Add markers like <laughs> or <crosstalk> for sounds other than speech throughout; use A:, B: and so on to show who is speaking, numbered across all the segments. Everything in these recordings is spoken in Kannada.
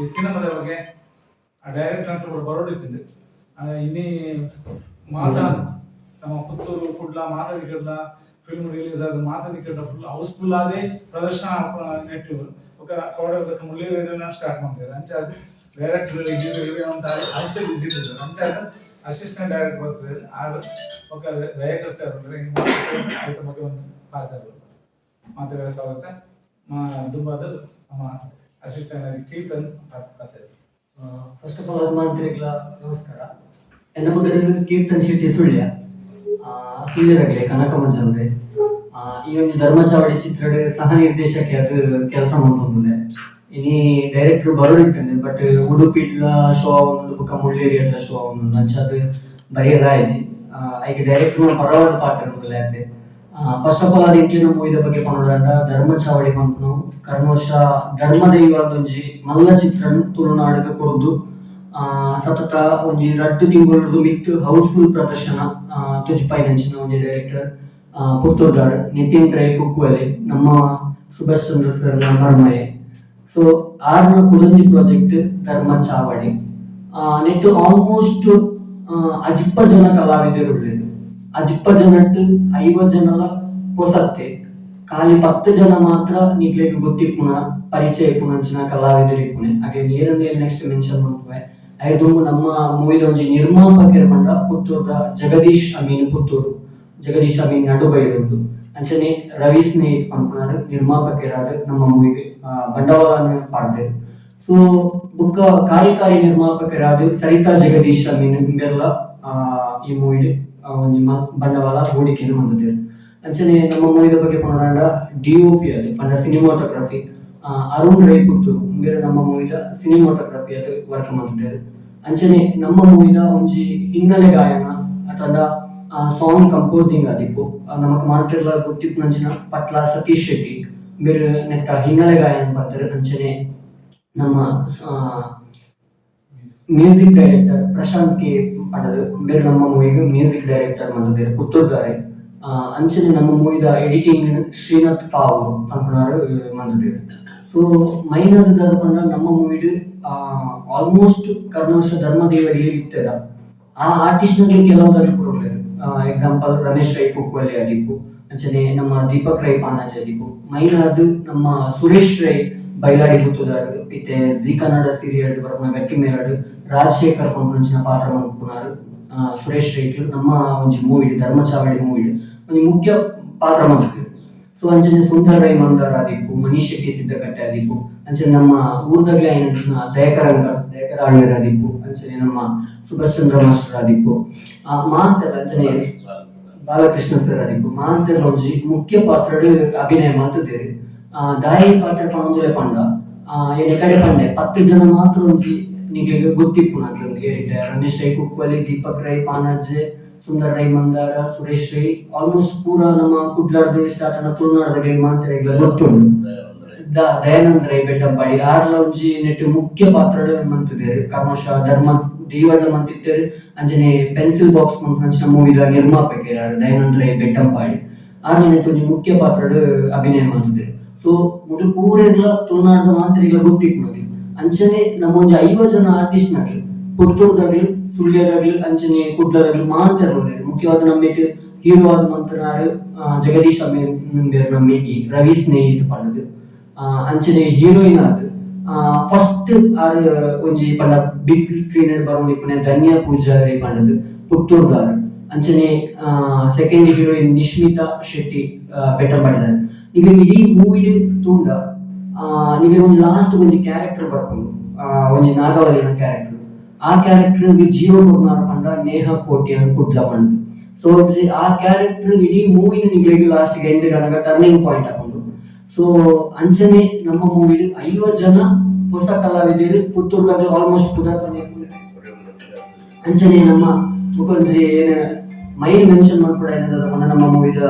A: ಈ ಸಿನಿಮಾದ ಬಗ್ಗೆ ಆ ಡೈರೆಕ್ಟರ್ ಅಂತ ಕೂಡ ಬರೋಡಿತ್ತಿಂದು ಇನ್ನಿ ಮಾತಾ ನಮ್ಮ ಪುತ್ತೂರು ಕುಡ್ಲ ಮಾತಾಡಿ ಕಿಡ್ಲ ಫಿಲ್ಮ್ ರಿಲೀಸ್ ಆದ ಮಾತಾಡಿ ಕಿಡ್ಲ ಫುಲ್ ಹೌಸ್ಫುಲ್ ಆದೇ ಪ್ರದರ್ಶನ ನೆಟ್ಟು ఒక కోడ ఒక ముల్లి వేరేనా స్టార్ట్ ಮಾಡ್ತಾರೆ ಅಂಚೆ ಅದು ಡೈರೆಕ್ಟರ್ ಹೀರೋ ಅಂತ ಅಂತ ಬಿಸಿ ಇರ್ತದೆ ಅಂಚೆ ಅದು ಅಸಿಸ್ಟೆಂಟ್ ಡೈರೆಕ್ಟರ್ ಬರ್ತದೆ ಆಗ ఒక ಡೈರೆಕ್ಟರ್ ಸರ್ ಅಂದ್ರೆ ಆಯ್ತ ಬಗ್ಗೆ ಒಂದು ಮಾತಾಡೋದು ಮಾತಾಡೋ ಸ್ವಾಗತ ಆಗಿ assistant Keerthan
B: first of all ಹನುಮಂತರಿಗಳ ನಮಸ್ಕಾರ. ನನ್ನ ಮೊದಲು ಕೀರ್ತನ್ ಶೆಟ್ಟಿ ಸುಳ್ಯ. ಸುಳ್ಯರಾಗಲಿ ಕನಕ ಮಂಜಂದ್ರೆ ಈ ಒಂದು ಧರ್ಮಚಾವಡಿ ಚಿತ್ರದ ಸಹ ನಿರ್ದೇಶಕಿ ಅದು ಕೆಲಸ ಮಾಡ್ತಂದ್ರೆ ಇನಿ ಡೈರೆಕ್ಟರ್ ಬರೋಡಿರ್ತಂದೆ ಬಟ್ ಉಡುಪಿಡ್ಲ ಶೋ ಒಂದು ಬುಕ್ಕ ಮುಳ್ಳೇರಿಯಡ್ಲ ಶೋ ಒಂದು ಅಂಚ ಅದು ಬರೀ ರಾಯಜಿ ಈಗ ಡೈರೆಕ್ಟರ್ ಪರವಾದ ಪಾತ್ರ ಯಾತೆ ಫಸ್ಟ್ ಆಫ್ ಆಲ್ ಅದು ಇಂಕ್ಲಿನ ಮೂವಿದ ಬಗ್ಗೆ ಪಣೋಡಾಂಡ ಧರ್ಮ ಚಾವಳಿ ಪಂಪನು ಕರ್ಮೋಶ ಧರ್ಮ ಒಂಜಿ ಮಲ್ಲ ಚಿತ್ರನ್ ತುಳುನಾಡಿಗೆ ಕೊಡುದು. ಸತತ ಒಂಜಿ ರಡ್ಡು ತಿಂಗಳು ಮಿತ್ ಹೌಸ್ಫುಲ್ ಪ್ರದರ್ಶನ ತುಜ್ ನಂಚಿನ ಒಂಜಿ ಡೈರೆಕ್ಟರ್ ಪುತ್ತೂರ್ದಾರ್ ನಿತಿನ್ ರೈ ಕುಕ್ಕುವಲೆ ನಮ್ಮ ಸುಭಾಷ್ ಚಂದ್ರ ಸರ್ ಮರ್ಮಯೆ ಸೊ ಆರ್ನ ಕುಡಂಜಿ ಪ್ರಾಜೆಕ್ಟ್ ಧರ್ಮ ಚಾವಳಿ ನೆಟ್ಟು ಆಲ್ಮೋಸ್ಟ್ ಅಜಿಪ್ಪ ಜನ ಕಲಾವಿದರು ಅಜಿಪ್ಪ ಜನಟ್ಟು, ಐವತ್ತು ಜನಲ ಹೊಸತ್ತೆ ಖಾಲಿ ಪತ್ತು ಜನ ಮಾತ್ರ ನಿಗ್ಲೆಗ್ ಗೊತ್ತಿಪ್ಪುನ ಪರಿಚಯ ಇಪ್ಪುನಂಚಿನ ಕಲಾವಿದರು ಇಪ್ಪುನೆ ಹಾಗೆ ನೆಕ್ಸ್ಟ್ ಮೆನ್ಷನ್ ಮಾಡ್ತೇವೆ. ಐದು ನಮ್ಮ ಮೂವಿದ ಒಂಜಿ ನಿರ್ಮಾಪಕರ ಬಂಡ ಪುತ್ತೂರ್ದ ಜಗದೀಶ್ ಅಮೀನ್ ಪುತ್ತೂರು. ಜಗದೀಶ್ ಅಮೀನ್ ನಡುಬೈರೊಂದು ಅಂಚನೆ ರವಿ ಸ್ನೇಹಿತ್ ನಿರ್ಮಾಪಕ ನಿರ್ಮಾಪಕರಾದ ನಮ್ಮ ಮೂವಿಗೆ ಬಂಡವಾಳ ಪಾಡ್ದೆ. ಸೊ ಬುಕ್ಕ ಕಾರ್ಯಕಾರಿ ನಿರ್ಮಾಪಕರಾದ ಸರಿತಾ ಜಗದೀಶ್ ಅಮೀನ್ ಹಿಂಗೆಲ್ಲ ಈ ಮೂವಿಡ್ ಒಂಜಿ ಮ- ಬಂಡವಾಳ ಹೂಡಿಕೆಯನ್ನು ಹೊಂದಿದ್ದೇವೆ ಅಂಚನೆ ನಮ್ಮ ಮೂವಿದ ಬಗ್ಗೆ ಪನೋಡಾಂಡ ಡಿ ಒ ಪಿ ಅದು, ಪಂಡ ಸಿನಿಮಾಟೋಗ್ರಫಿ. ಅರುಣ್ ರೈ ಪುತ್ತೂರು ಬೇರೆ ನಮ್ಮ ಮೂವಿದ ಸಿನಿಮಾಟೋಗ್ರಫಿ ಅದು ವರ್ಕ್ ಮಾಡಿದ್ದೇವೆ ಅಂಚನೆ ನಮ್ಮ ಮೂವಿದ ಒಂಜಿ ಹಿನ್ನೆಲೆ ಗಾಯನ, ಅಥವಾ ಸಾಂಗ್ ಕಂಪೋಸಿಂಗ್ ಆದಿಪ್ಪು. ನಮಕ್ ಮಾಂಟ್ರೆಲ್ಲ ಗೊತ್ತಿಪ್ಪು ನಂಚಿನ ಪಟ್ಲ ಸತೀಶ್ ಶೆಟ್ಟಿ. ಬೇರೆ ನೆಟ್ಟ ಹಿನ್ನೆಲೆ ಗಾಯನ ಬರ್ತಾರೆ. ಅಂಚನೆ ನಮ್ಮ ಮ್ಯೂಸಿಕ್ ಡೈರೆಕ್ಟರ್ ಪ್ರಶಾಂತ್ ಕೆ ಪಡದು ಬೇರೆ ನಮ್ಮ ಮೂವಿಗೆ ಮ್ಯೂಸಿಕ್ ಡೈರೆಕ್ಟರ್ ಬಂದಿದ್ದಾರೆ ಪುತ್ತೂರ್ದಾರೆ ಅಂಚನೆ ನಮ್ಮ ಮೂವಿದ ಎಡಿಟಿಂಗ್ ಶ್ರೀನಾಥ್ ಪಾವು ಪಂಪನಾರು ಬಂದಿದ್ದಾರೆ. ಸೊ ಮೈನದ ಪಂಡ ನಮ್ಮ ಮೂವಿಡ್ ಆಲ್ಮೋಸ್ಟ್ ಕರ್ನಾಶ ಧರ್ಮದೇವರಿಗೆ ಇರ್ತದ ಆ ಆರ್ಟಿಸ್ಟ್ನಲ್ಲಿ ಕೆಲವೊಂದರಲ್ಲಿ ಕೊಡೋರು ಎಕ್ಸಾಂಪಲ್ ರಮೇಶ್ ರೈ ಕುಕ್ವಲ್ಲಿ ಆದಿಪ್ಪು ಅಂಚನೆ ನಮ್ಮ ದೀಪಕ್ ರೈ ಪಾನಾಜಿ ಆದಿಪ್ಪು ಮೈನ್ ಅದು ನಮ್ಮ ಸುರೇಶ್ ರೈ ಬೈಲಾಡಿ ಕೂತುದಾರು ಇತ್ತೆ ಜಿ ಕನ್ನಡ ಸೀರಿಯಲ್ ಬರ್ಪುನ ಗಟ್ಟಿ ಮೇಲಾಡು ರಾಜಶೇಖರ್ ಪಂಪುನಂಚಿನ ಪಾತ್ರ ಮಾಡ್ಕೊಂಡು ಸುರೇಶ್ ರೈಕ್ಲು ನಮ್ಮ ಒಂಜಿ ಮೂವಿಡ್ ಧರ್ಮಚಾವಳಿ ಮೂವಿಡ್ ಒಂಜಿ ಮುಖ್ಯ ಪಾತ್ರ ಮನ್ಪುರು ಸೊ ಅಂಚನೆ ಸುಂದರ ರೈ ಮಂದಾರ ಆದಿಪ್ಪು ಮನೀಶ್ ಶೆಟ್ಟಿ ಸಿದ್ದಕಟ್ಟೆ ಆದಿಪ್ಪು ಅಂಚನೆ ನಮ್ಮ ಊರ್ದಾಗ್ಲೇ ಏನಂಚಿನ ದಯಕರಂಗ ದಯಕರ ಆಳ್ವೇರ್ ಆದಿಪ್ಪು ಅಂಚನೆ ನಮ್ಮ ಸುಭಾಷ್ ಚಂದ್ರ ಮಾಸ್ಟರ್ ಆ ಮಾಂತರ ಅಂಚನೆ ಬಾಲಕೃಷ್ಣ ಸರ್ ಆದಿಪ್ಪು ಮಾಂತರ ಒಂಜಿ ಮುಖ್ಯ ಪಾತ್ರ ಅಭಿನಯ ಮಾಡ್ತಿದ್ದೇವೆ. ದಾಯಿ ಪಾತ್ರ ಪಣಂದುಲೆ ಪಂಡ ಎಡೆ ಕಡೆ ಪಂಡೆ, ಪತ್ತು ಜನ ಮಾತ್ರ ಒಂಜಿ ನಿಮಗೆ ಗೊತ್ತಿತ್ತು ನಾನು ನಿಮ್ಗೆ ಹೇಳಿದ್ದೆ ರಮೇಶ್ ರೈ ಕುಕ್ವಲಿ ದೀಪಕ್ ರೈ ಪಾನಾಜೆ ಸುಂದರ್ ರೈ ಮಂದಾರ ಸುರೇಶ್ ರೈ ಆಲ್ಮೋಸ್ಟ್ ಪೂರ ನಮ್ಮ ಕುಡ್ಲಾರ್ದು ಸ್ಟಾರ್ಟ್ ಅನ್ನ ತುಳುನಾಡದಾಗ ಮಾತ್ರ ಈಗ ಗೊತ್ತುಂಡು ದ- ದಯಾನಂದ ರೈ ಬೆಟ್ಟಂಪಾಡಿ ಆರ್ಲ ಒಂಜಿ ನೆಟ್ ಮುಖ್ಯ ಪಾತ್ರ ಮಂತಿದ್ದೇರು. ಕರ್ಮಶ ಧರ್ಮ ದೀವಡ್ಲ ಮಂತಿದ್ದೇರು ಅಂಜನೆ ಪೆನ್ಸಿಲ್ ಬಾಕ್ಸ್ ಮಂತ್ರ ಮೂವಿದ ನಿರ್ಮಾಪಕ ದಯಾನಂದ ರೈ ಬೆಟ್ಟಂಪಾಡಿ ಆರ್ಲ ನೆಟ್ ಒಂಜಿ ಮುಖ್ಯ ಪಾತ್ರ ಅಭಿನಯ ಮಾಡ್ತಿದ್ದೇರು ಸೊ ಮುಟ್ಟು ಪೂರೆಲ್ಲ ತುಳುನಾಡದ ಮಾತ್ರ ಈಗ ಗೊತ್ತಿತ್ತು ಅಂಚನೆ ನಮ್ಮ ಒಂಜಿ ಐವತ್ತು ಜನ ಆರ್ಟಿಸ್ಟ್ ನಾಗ್ಲಿ ಪುತ್ತೂರ್ದಾಗ್ಲಿ, ಸುಳ್ಯದಾಗ್ಲಿ, ಅಂಚನೆ ಕುಡ್ಲದಾಗ್ಲಿ ಇರೋರು. ಮುಖ್ಯವಾದ ನಮಗೆ ಹೀರೋ ಆದ ಮಂತ್ರನಾರು ಜಗದೀಶ್ ಅಮೀರ್ ನಮ್ಮೇಗಿ ರವಿ ಸ್ನೇಹಿತ ಪಡದು ಅಂಚನೆ ಹೀರೋಯಿನ್ ಆದ್ ಫಸ್ಟ್ ಆರ್ ಒಂಜಿ ಪಂಡ ಬಿಗ್ ಸ್ಕ್ರೀನ್ ಬರೋದಿಪ್ಪನೆ ಧನ್ಯ ಪೂಜಾರಿ ಪಂಡದು ಪುತ್ತೂರ್ದಾರ್. ಅಂಚನೆ ಸೆಕೆಂಡ್ ಹೀರೋಯಿನ್ ನಿಶ್ಮಿತಾ ಶೆಟ್ಟಿ ಬೆಟ್ಟ ಮಾಡಿದ್ದಾರೆ ಈಗ ಇಡೀ ಮೂವಿಡ್ ತೂಂಡ ನಿಮಗೆ ಒಂದು ಲಾಸ್ಟ್ ಒಂದು ಕ್ಯಾರೆಕ್ಟರ್ ಬರ್ಕೊಂಡು ಒಂದು ನಾಗವಲ್ಲಿನ ಕ್ಯಾರೆಕ್ಟರ್ ಆ ಕ್ಯಾರೆಕ್ಟರ್ ಜೀವ ಕೊಡ್ನಾರ ಪಂಡ ನೇಹ, ಕೋಟಿ ಅಂತ ಕುಡ್ಲ ಪಂಡು ಸೊ ಆ ಕ್ಯಾರೆಕ್ಟರ್ ಇಡೀ ಮೂವಿನ ನಿಗಳಿಗೆ ಲಾಸ್ಟ್ ಎಂಡ್ ಅನ್ನೋ ಟರ್ನಿಂಗ್ ಪಾಯಿಂಟ್ ಹಾಕೊಂಡು. ಸೊ ಅಂಚನೆ ನಮ್ಮ ಮೂವಿ ಐವತ್ತು ಜನ ಹೊಸ ಕಲಾವಿದರು ಪುತ್ತೂರ್ದಾಗ ಆಲ್ಮೋಸ್ಟ್ ಪುದಾರ್ಪಣೆ ಅಂಚನೆ ನಮ್ಮ ಮುಖಂಜಿ ಏನ ಮೈನ್ ಮೆನ್ಷನ್ ಮಾಡ್ಕೊಡ ಏನಂದ್ರೆ ನಮ್ಮ ಮೂವಿದ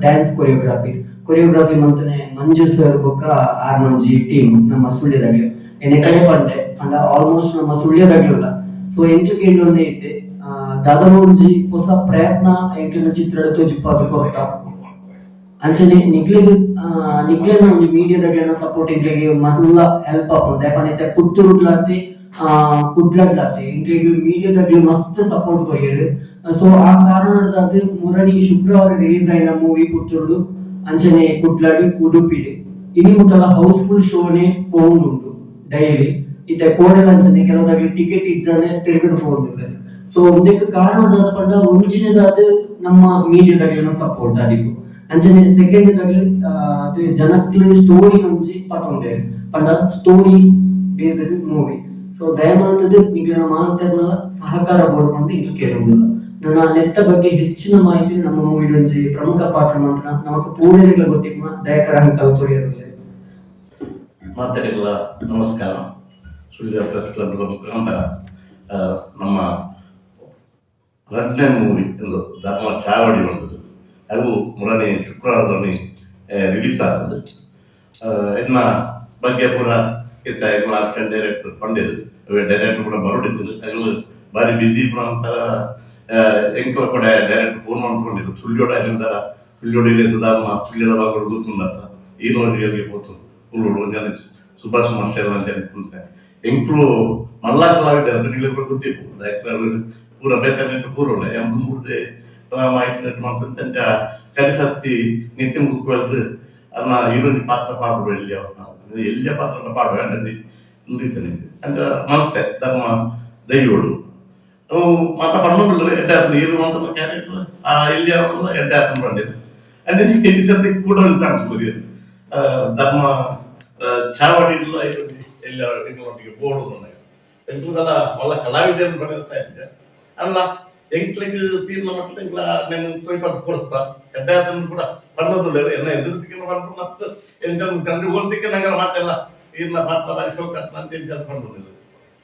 B: ಡ್ಯಾನ್ಸ್ ಕೊರಿಯೋಗ್ರಾಫಿ ಕೊರಿಯೋಗ್ರಾಫಿ ಮಂತನೆ ಮಂಜು ಸರ್ ಬೊಕ್ಕ ಆರ್ ಮಂಜಿ ಟೀಮ್ ನಮ್ಮ ಸುಳ್ಯದಾಗ್ಲಿ. ಎನೆ ಕಡೆ ಪಂಡೆ ಅಂಡ ಆಲ್ಮೋಸ್ಟ್ ನಮ್ಮ ಸುಳ್ಯದಾಗ್ಲಿಲ್ಲ ಸೊ ಎಂಟು ಕೇಂದ್ರ ಒಂದೇ ಐತೆ ದಾದಾ ಒಂಜಿ ಹೊಸ ಪ್ರಯತ್ನ ಎಂಟಿನ ಚಿತ್ರದ ತೋಜಿಪ್ಪಾದ ಕೊರಟ ಅಂಚನೆ ನಿಕ್ಲೆಗ್ ನಿಕ್ಲೆನ ಒಂಜಿ ಮೀಡಿಯಾದಾಗ್ಲೆನ ಸಪೋರ್ಟ್ ಇಂಕ್ಲೆಗ್ ಮಲ್ಲ ಹೆಲ್ಪ್ ಆಪುಂಡು ಯಾಪಂಡ ಪುತ್ತೂರುಡ್ಲಾತಿ ಕುಡ್ಲಡ್ಲಾತಿ ಇಂಕ್ಲೆಗ್ ಮೀಡಿಯಾದಾಗ್ಲಿ ಮಸ್ತ್ ಸಪೋರ್ಟ್ ಕೊರಿಯರ್ ಸೊ ಆ ಕಾರಣದ ಮುರಣಿ ಶುಕ್ರವಾರ ರಿಲೀಸ್ ಆಯ್ತು ಮೂವಿ ಪುತ್ತೂರುಡು ಅಂಚನೆ ಕುಡ್ಲಡ್, ಉಡುಪಿಡ್. ಇನಿ ಮುಟ್ಟಲ ಹೌಸ್ಫುಲ್ ಶೋನೆ ಪೋಂದುಂಡು ಡೈಲಿ. ಇತ್ತೆ ಕೋಡೆಲ ಅಂಚನೆ ಕೆಲವದಾಗ್ಲಿ ಟಿಕೆಟ್ ಇಜ್ಜನೆ ತಿರುಗದು ಪೋಂದುಂಡು ಸೊ ಇದಕ್ಕೆ ಕಾರಣದಾದ ಪಂಡ ಅದು ನಮ್ಮ ಮೀಡಿಯಾದಾಗ್ಲಿನ ಸಪೋರ್ಟ್ ಆದಿಪ್ಪು ಅಂಚನೆ ಸೆಕೆಂಡ್ ದಾಗ್ಲಿ ಅದು ಜನಕ್ಲೆ ಸ್ಟೋರಿ ಒಂಜಿ ಪತೊಂದೆ. ಪಂಡ ಸ್ಟೋರಿ ಬೇಸ್ಡ್ ಮೂವಿ ಸೊ ದಯಮಾನದ ನಿಗ್ಲಿನ ಮಾಂತರ್ನ ಸಹಕಾರ ಬೋಡ್ಕೊಂಡು ಇದು ಕೇಳುವುದಿಲ್ಲ ನನ್ನ ನೆಟ್ಟ ಬಗ್ಗೆ ಹೆಚ್ಚಿನ ಮಾಹಿತಿ ನಮ್ಮ ಮೂವಿ ಒಂಜಿ ಪ್ರಮುಖ ಪಾತ್ರ ಮಾತ್ರ ನಮಕ್ ಪೂರ್ಣಗಳ ಗೊತ್ತಿಮ್ಮ ದಯಕರ ಅಂಕಲ್ ತೋರಿಯರು
C: ಮಾತಾಡಿಲ್ಲ ನಮಸ್ಕಾರ. ಸುಳ್ಯ ಪ್ರೆಸ್ ಕ್ಲಬ್ ಮುಖಾಂತರ ನಮ್ಮ ರಜ್ಞೆ ಮೂವಿ ಎಂದು ಧರ್ಮ ಚಾವಡಿ ಬಂದದ್ದು. ಅದು ಮೂರನೇ ಶುಕ್ರವಾರದಲ್ಲಿ ರಿಲೀಸ್ ಆಗ್ತದೆ. ಇನ್ನ ಬಗ್ಗೆ ಪೂರ ಇತ್ತ ಲಾಸ್ಟ್ ಡೈರೆಕ್ಟರ್ ಕೊಂಡಿರು ಡೈರೆಕ್ಟರ್ ಕೂಡ ಬರೋಡಿದ್ದು ಅದು ಬಾರಿ ಬಿಜಿ ನಂತರ ಎಂಕಲ ಕೂಡ ಡೈರೆಕ್ಟ್ ಫೋನ್ ಮಾಡ್ಕೊಂಡಿರು ಸುಳ್ಯೋಡ ಏನಂತಾರ ಸುಳ್ಯೋಡಿಗೆ ಸುಧಾರಣ ಸುಳ್ಯದ ಭಾಗಗಳು ಗೊತ್ತುಂಡತ್ತ ಈ ನೋಡಿಗೆ ಹೋತು ಹುಲ್ಲೋಡು ಜನ ಸುಭಾಷ್ ಮಾಸ್ಟರ್ ಅಂತ ಅನ್ಕೊಂಡೆ ಎಂಕ್ಲು ಮಲ್ಲ ಕಲಾವಿದ ಅದಕ್ಕೆ ಗೊತ್ತಿಪ್ಪು ಯಾಕಂದ್ರೆ ಪೂರ ಬೇಕಾದ್ರೆ ಪೂರಲ್ಲ ಎಂಬ ಮುಡ್ದೆ ಮಾಹಿತಿ ಮಾಡ್ಕೊಂತ ಅಂತ ಕರಿಸತ್ತಿ ನಿತ್ಯ ಮುಖ್ಯವಾದ್ರು ಅನ್ನ ಇದೊಂದು ಪಾತ್ರ ಪಾಡುವ ಎಲ್ಲಿಯ ಎಲ್ಲಿಯ ಪಾತ್ರ ಪಾಡುವ ನುಡಿತಾನೆ ಅಂತ ಮಾಡ್ತೆ ಧರ್ಮ ದೈವೋಡು ಅವು ಮಾತ ಪಣ್ಣುಗಳು ಎಡ್ಡೆ ಆತನ ಇದು ಮಾತ್ರ ಕ್ಯಾರೆಕ್ಟರ್ ಆ ಎಲ್ಲಿಯ ಎಡ್ಡೆ ಆತನ ಬಂದಿದೆ ಅಂದ್ರೆ ಈ ಸದ್ಯ ಕೂಡ ಒಂದು ಚಾನ್ಸ್ ಬಂದಿದೆ ಧರ್ಮ ಚಾವಡಿ ಇಲ್ಲ ಎಲ್ಲ ಒಟ್ಟಿಗೆ ಬೋರ್ಡು ಎಂಟ್ಲದಲ್ಲ ಒಳ್ಳೆ ಕಲಾವಿದರನ್ನು ಬೆಳೆಯುತ್ತಾ ಇದ್ದೆ ಅಲ್ಲ ಎಂಕ್ಲಿಗೆ ತೀರ್ನ ಮಟ್ಟ ಎಂಕ್ಲ నేను ತೊಯ್ಪತ್ ಕೊಡ್ತಾ ಎಡ್ಡೆ ಆತನ ಕೂಡ ಪಣ್ಣದುಲ್ಲ ಎನ್ನ ಎದುರ್ತಿಗೆ ಬಂದು ಮತ್ತೆ ಎಂತ ತಂದ್ರೆ ಹೋಲ್ತಿಗೆ ನಂಗೆ ಮಾತೆಲ್ಲ ಈರ್ನ ಪಾತ್ರ ಬಾರಿ ಶೋಕ ಅಂತ ಎಂತ ಪಣ್ಣದಿಲ್ಲ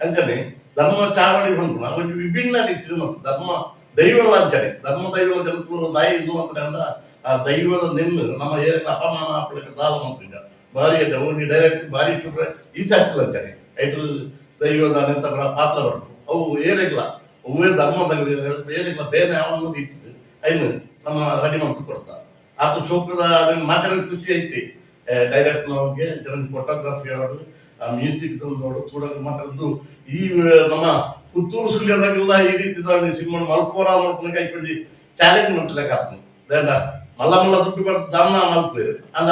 C: ಅಂಚನೆ ಧರ್ಮ ಚಾವಡಿ ಬಂತು. ಒಂದು ವಿಭಿನ್ನ ರೀತಿ ಮತ್ತು ಧರ್ಮ ದೈವ ಅಂಚನೆ ಧರ್ಮ ದೈವ ಜನರು ದಾಯಿ ಇದು ಅಂತಾರೆ ಅಂದ್ರೆ ಆ ದೈವದ ನಿನ್ನ ನಮ್ಮ ಏರಿನ ಅಪಮಾನ ಹಾಕ್ಲಿಕ್ಕೆ ದಾಲ ಮಾಡ್ತಿದ್ದ ಭಾರಿ ಅದ ಒಂದು ಡೈರೆಕ್ಟ್ ಭಾರಿ ಶುಭ್ರ ಈಚೆ ಅಂತಾನೆ ಐಟು ದೈವದ ನಿಂತ ಪಾತ್ರ ಬರ್ತು ಅವು ಏರಿಲ್ಲ ಅವೇ ಧರ್ಮದಲ್ಲಿ ಏರಿಲ್ಲ ಬೇರೆ ಯಾವನ್ನು ಇತ್ತು ಐನು ನಮ್ಮ ರೆಡಿ ಮಂತ್ ಕೊಡ್ತಾ. ಆತು ಶೋಕದ ಅದನ್ನ ಮಾತಾಡೋ ಖುಷಿ ಐತಿ. ಡೈರೆಕ್ಟ್ ನಮಗೆ ಜನ ಫೋಟೋಗ್ರಫಿ ಆಡೋದು ಆ ಮ್ಯೂಸಿಕ್ ತಂದೋಡು ಕೂಡೋದು ಮಾತಾಡಿದ್ದು ಈ ನಮ್ಮ ಪುತ್ತೂರು ಸುಳ್ಯದಾಗೆಲ್ಲ ಈ ರೀತಿ ಸಿನಿಮಾ ಮಲ್ಕೋರ ಮಾಡ್ಕೊಂಡು ಕೈಕೊಂಡು ಚಾಲೆಂಜ್ ಮಾಡ್ಲಿಕ್ಕೆ ಆಗ್ತದೆ ದಂಡ ಮಲ್ಲ ಮಲ್ಲ ದುಡ್ಡು ಬರ್ತದೆ ದಾಮ ಮಲ್ಪೆ. ಅಂದ,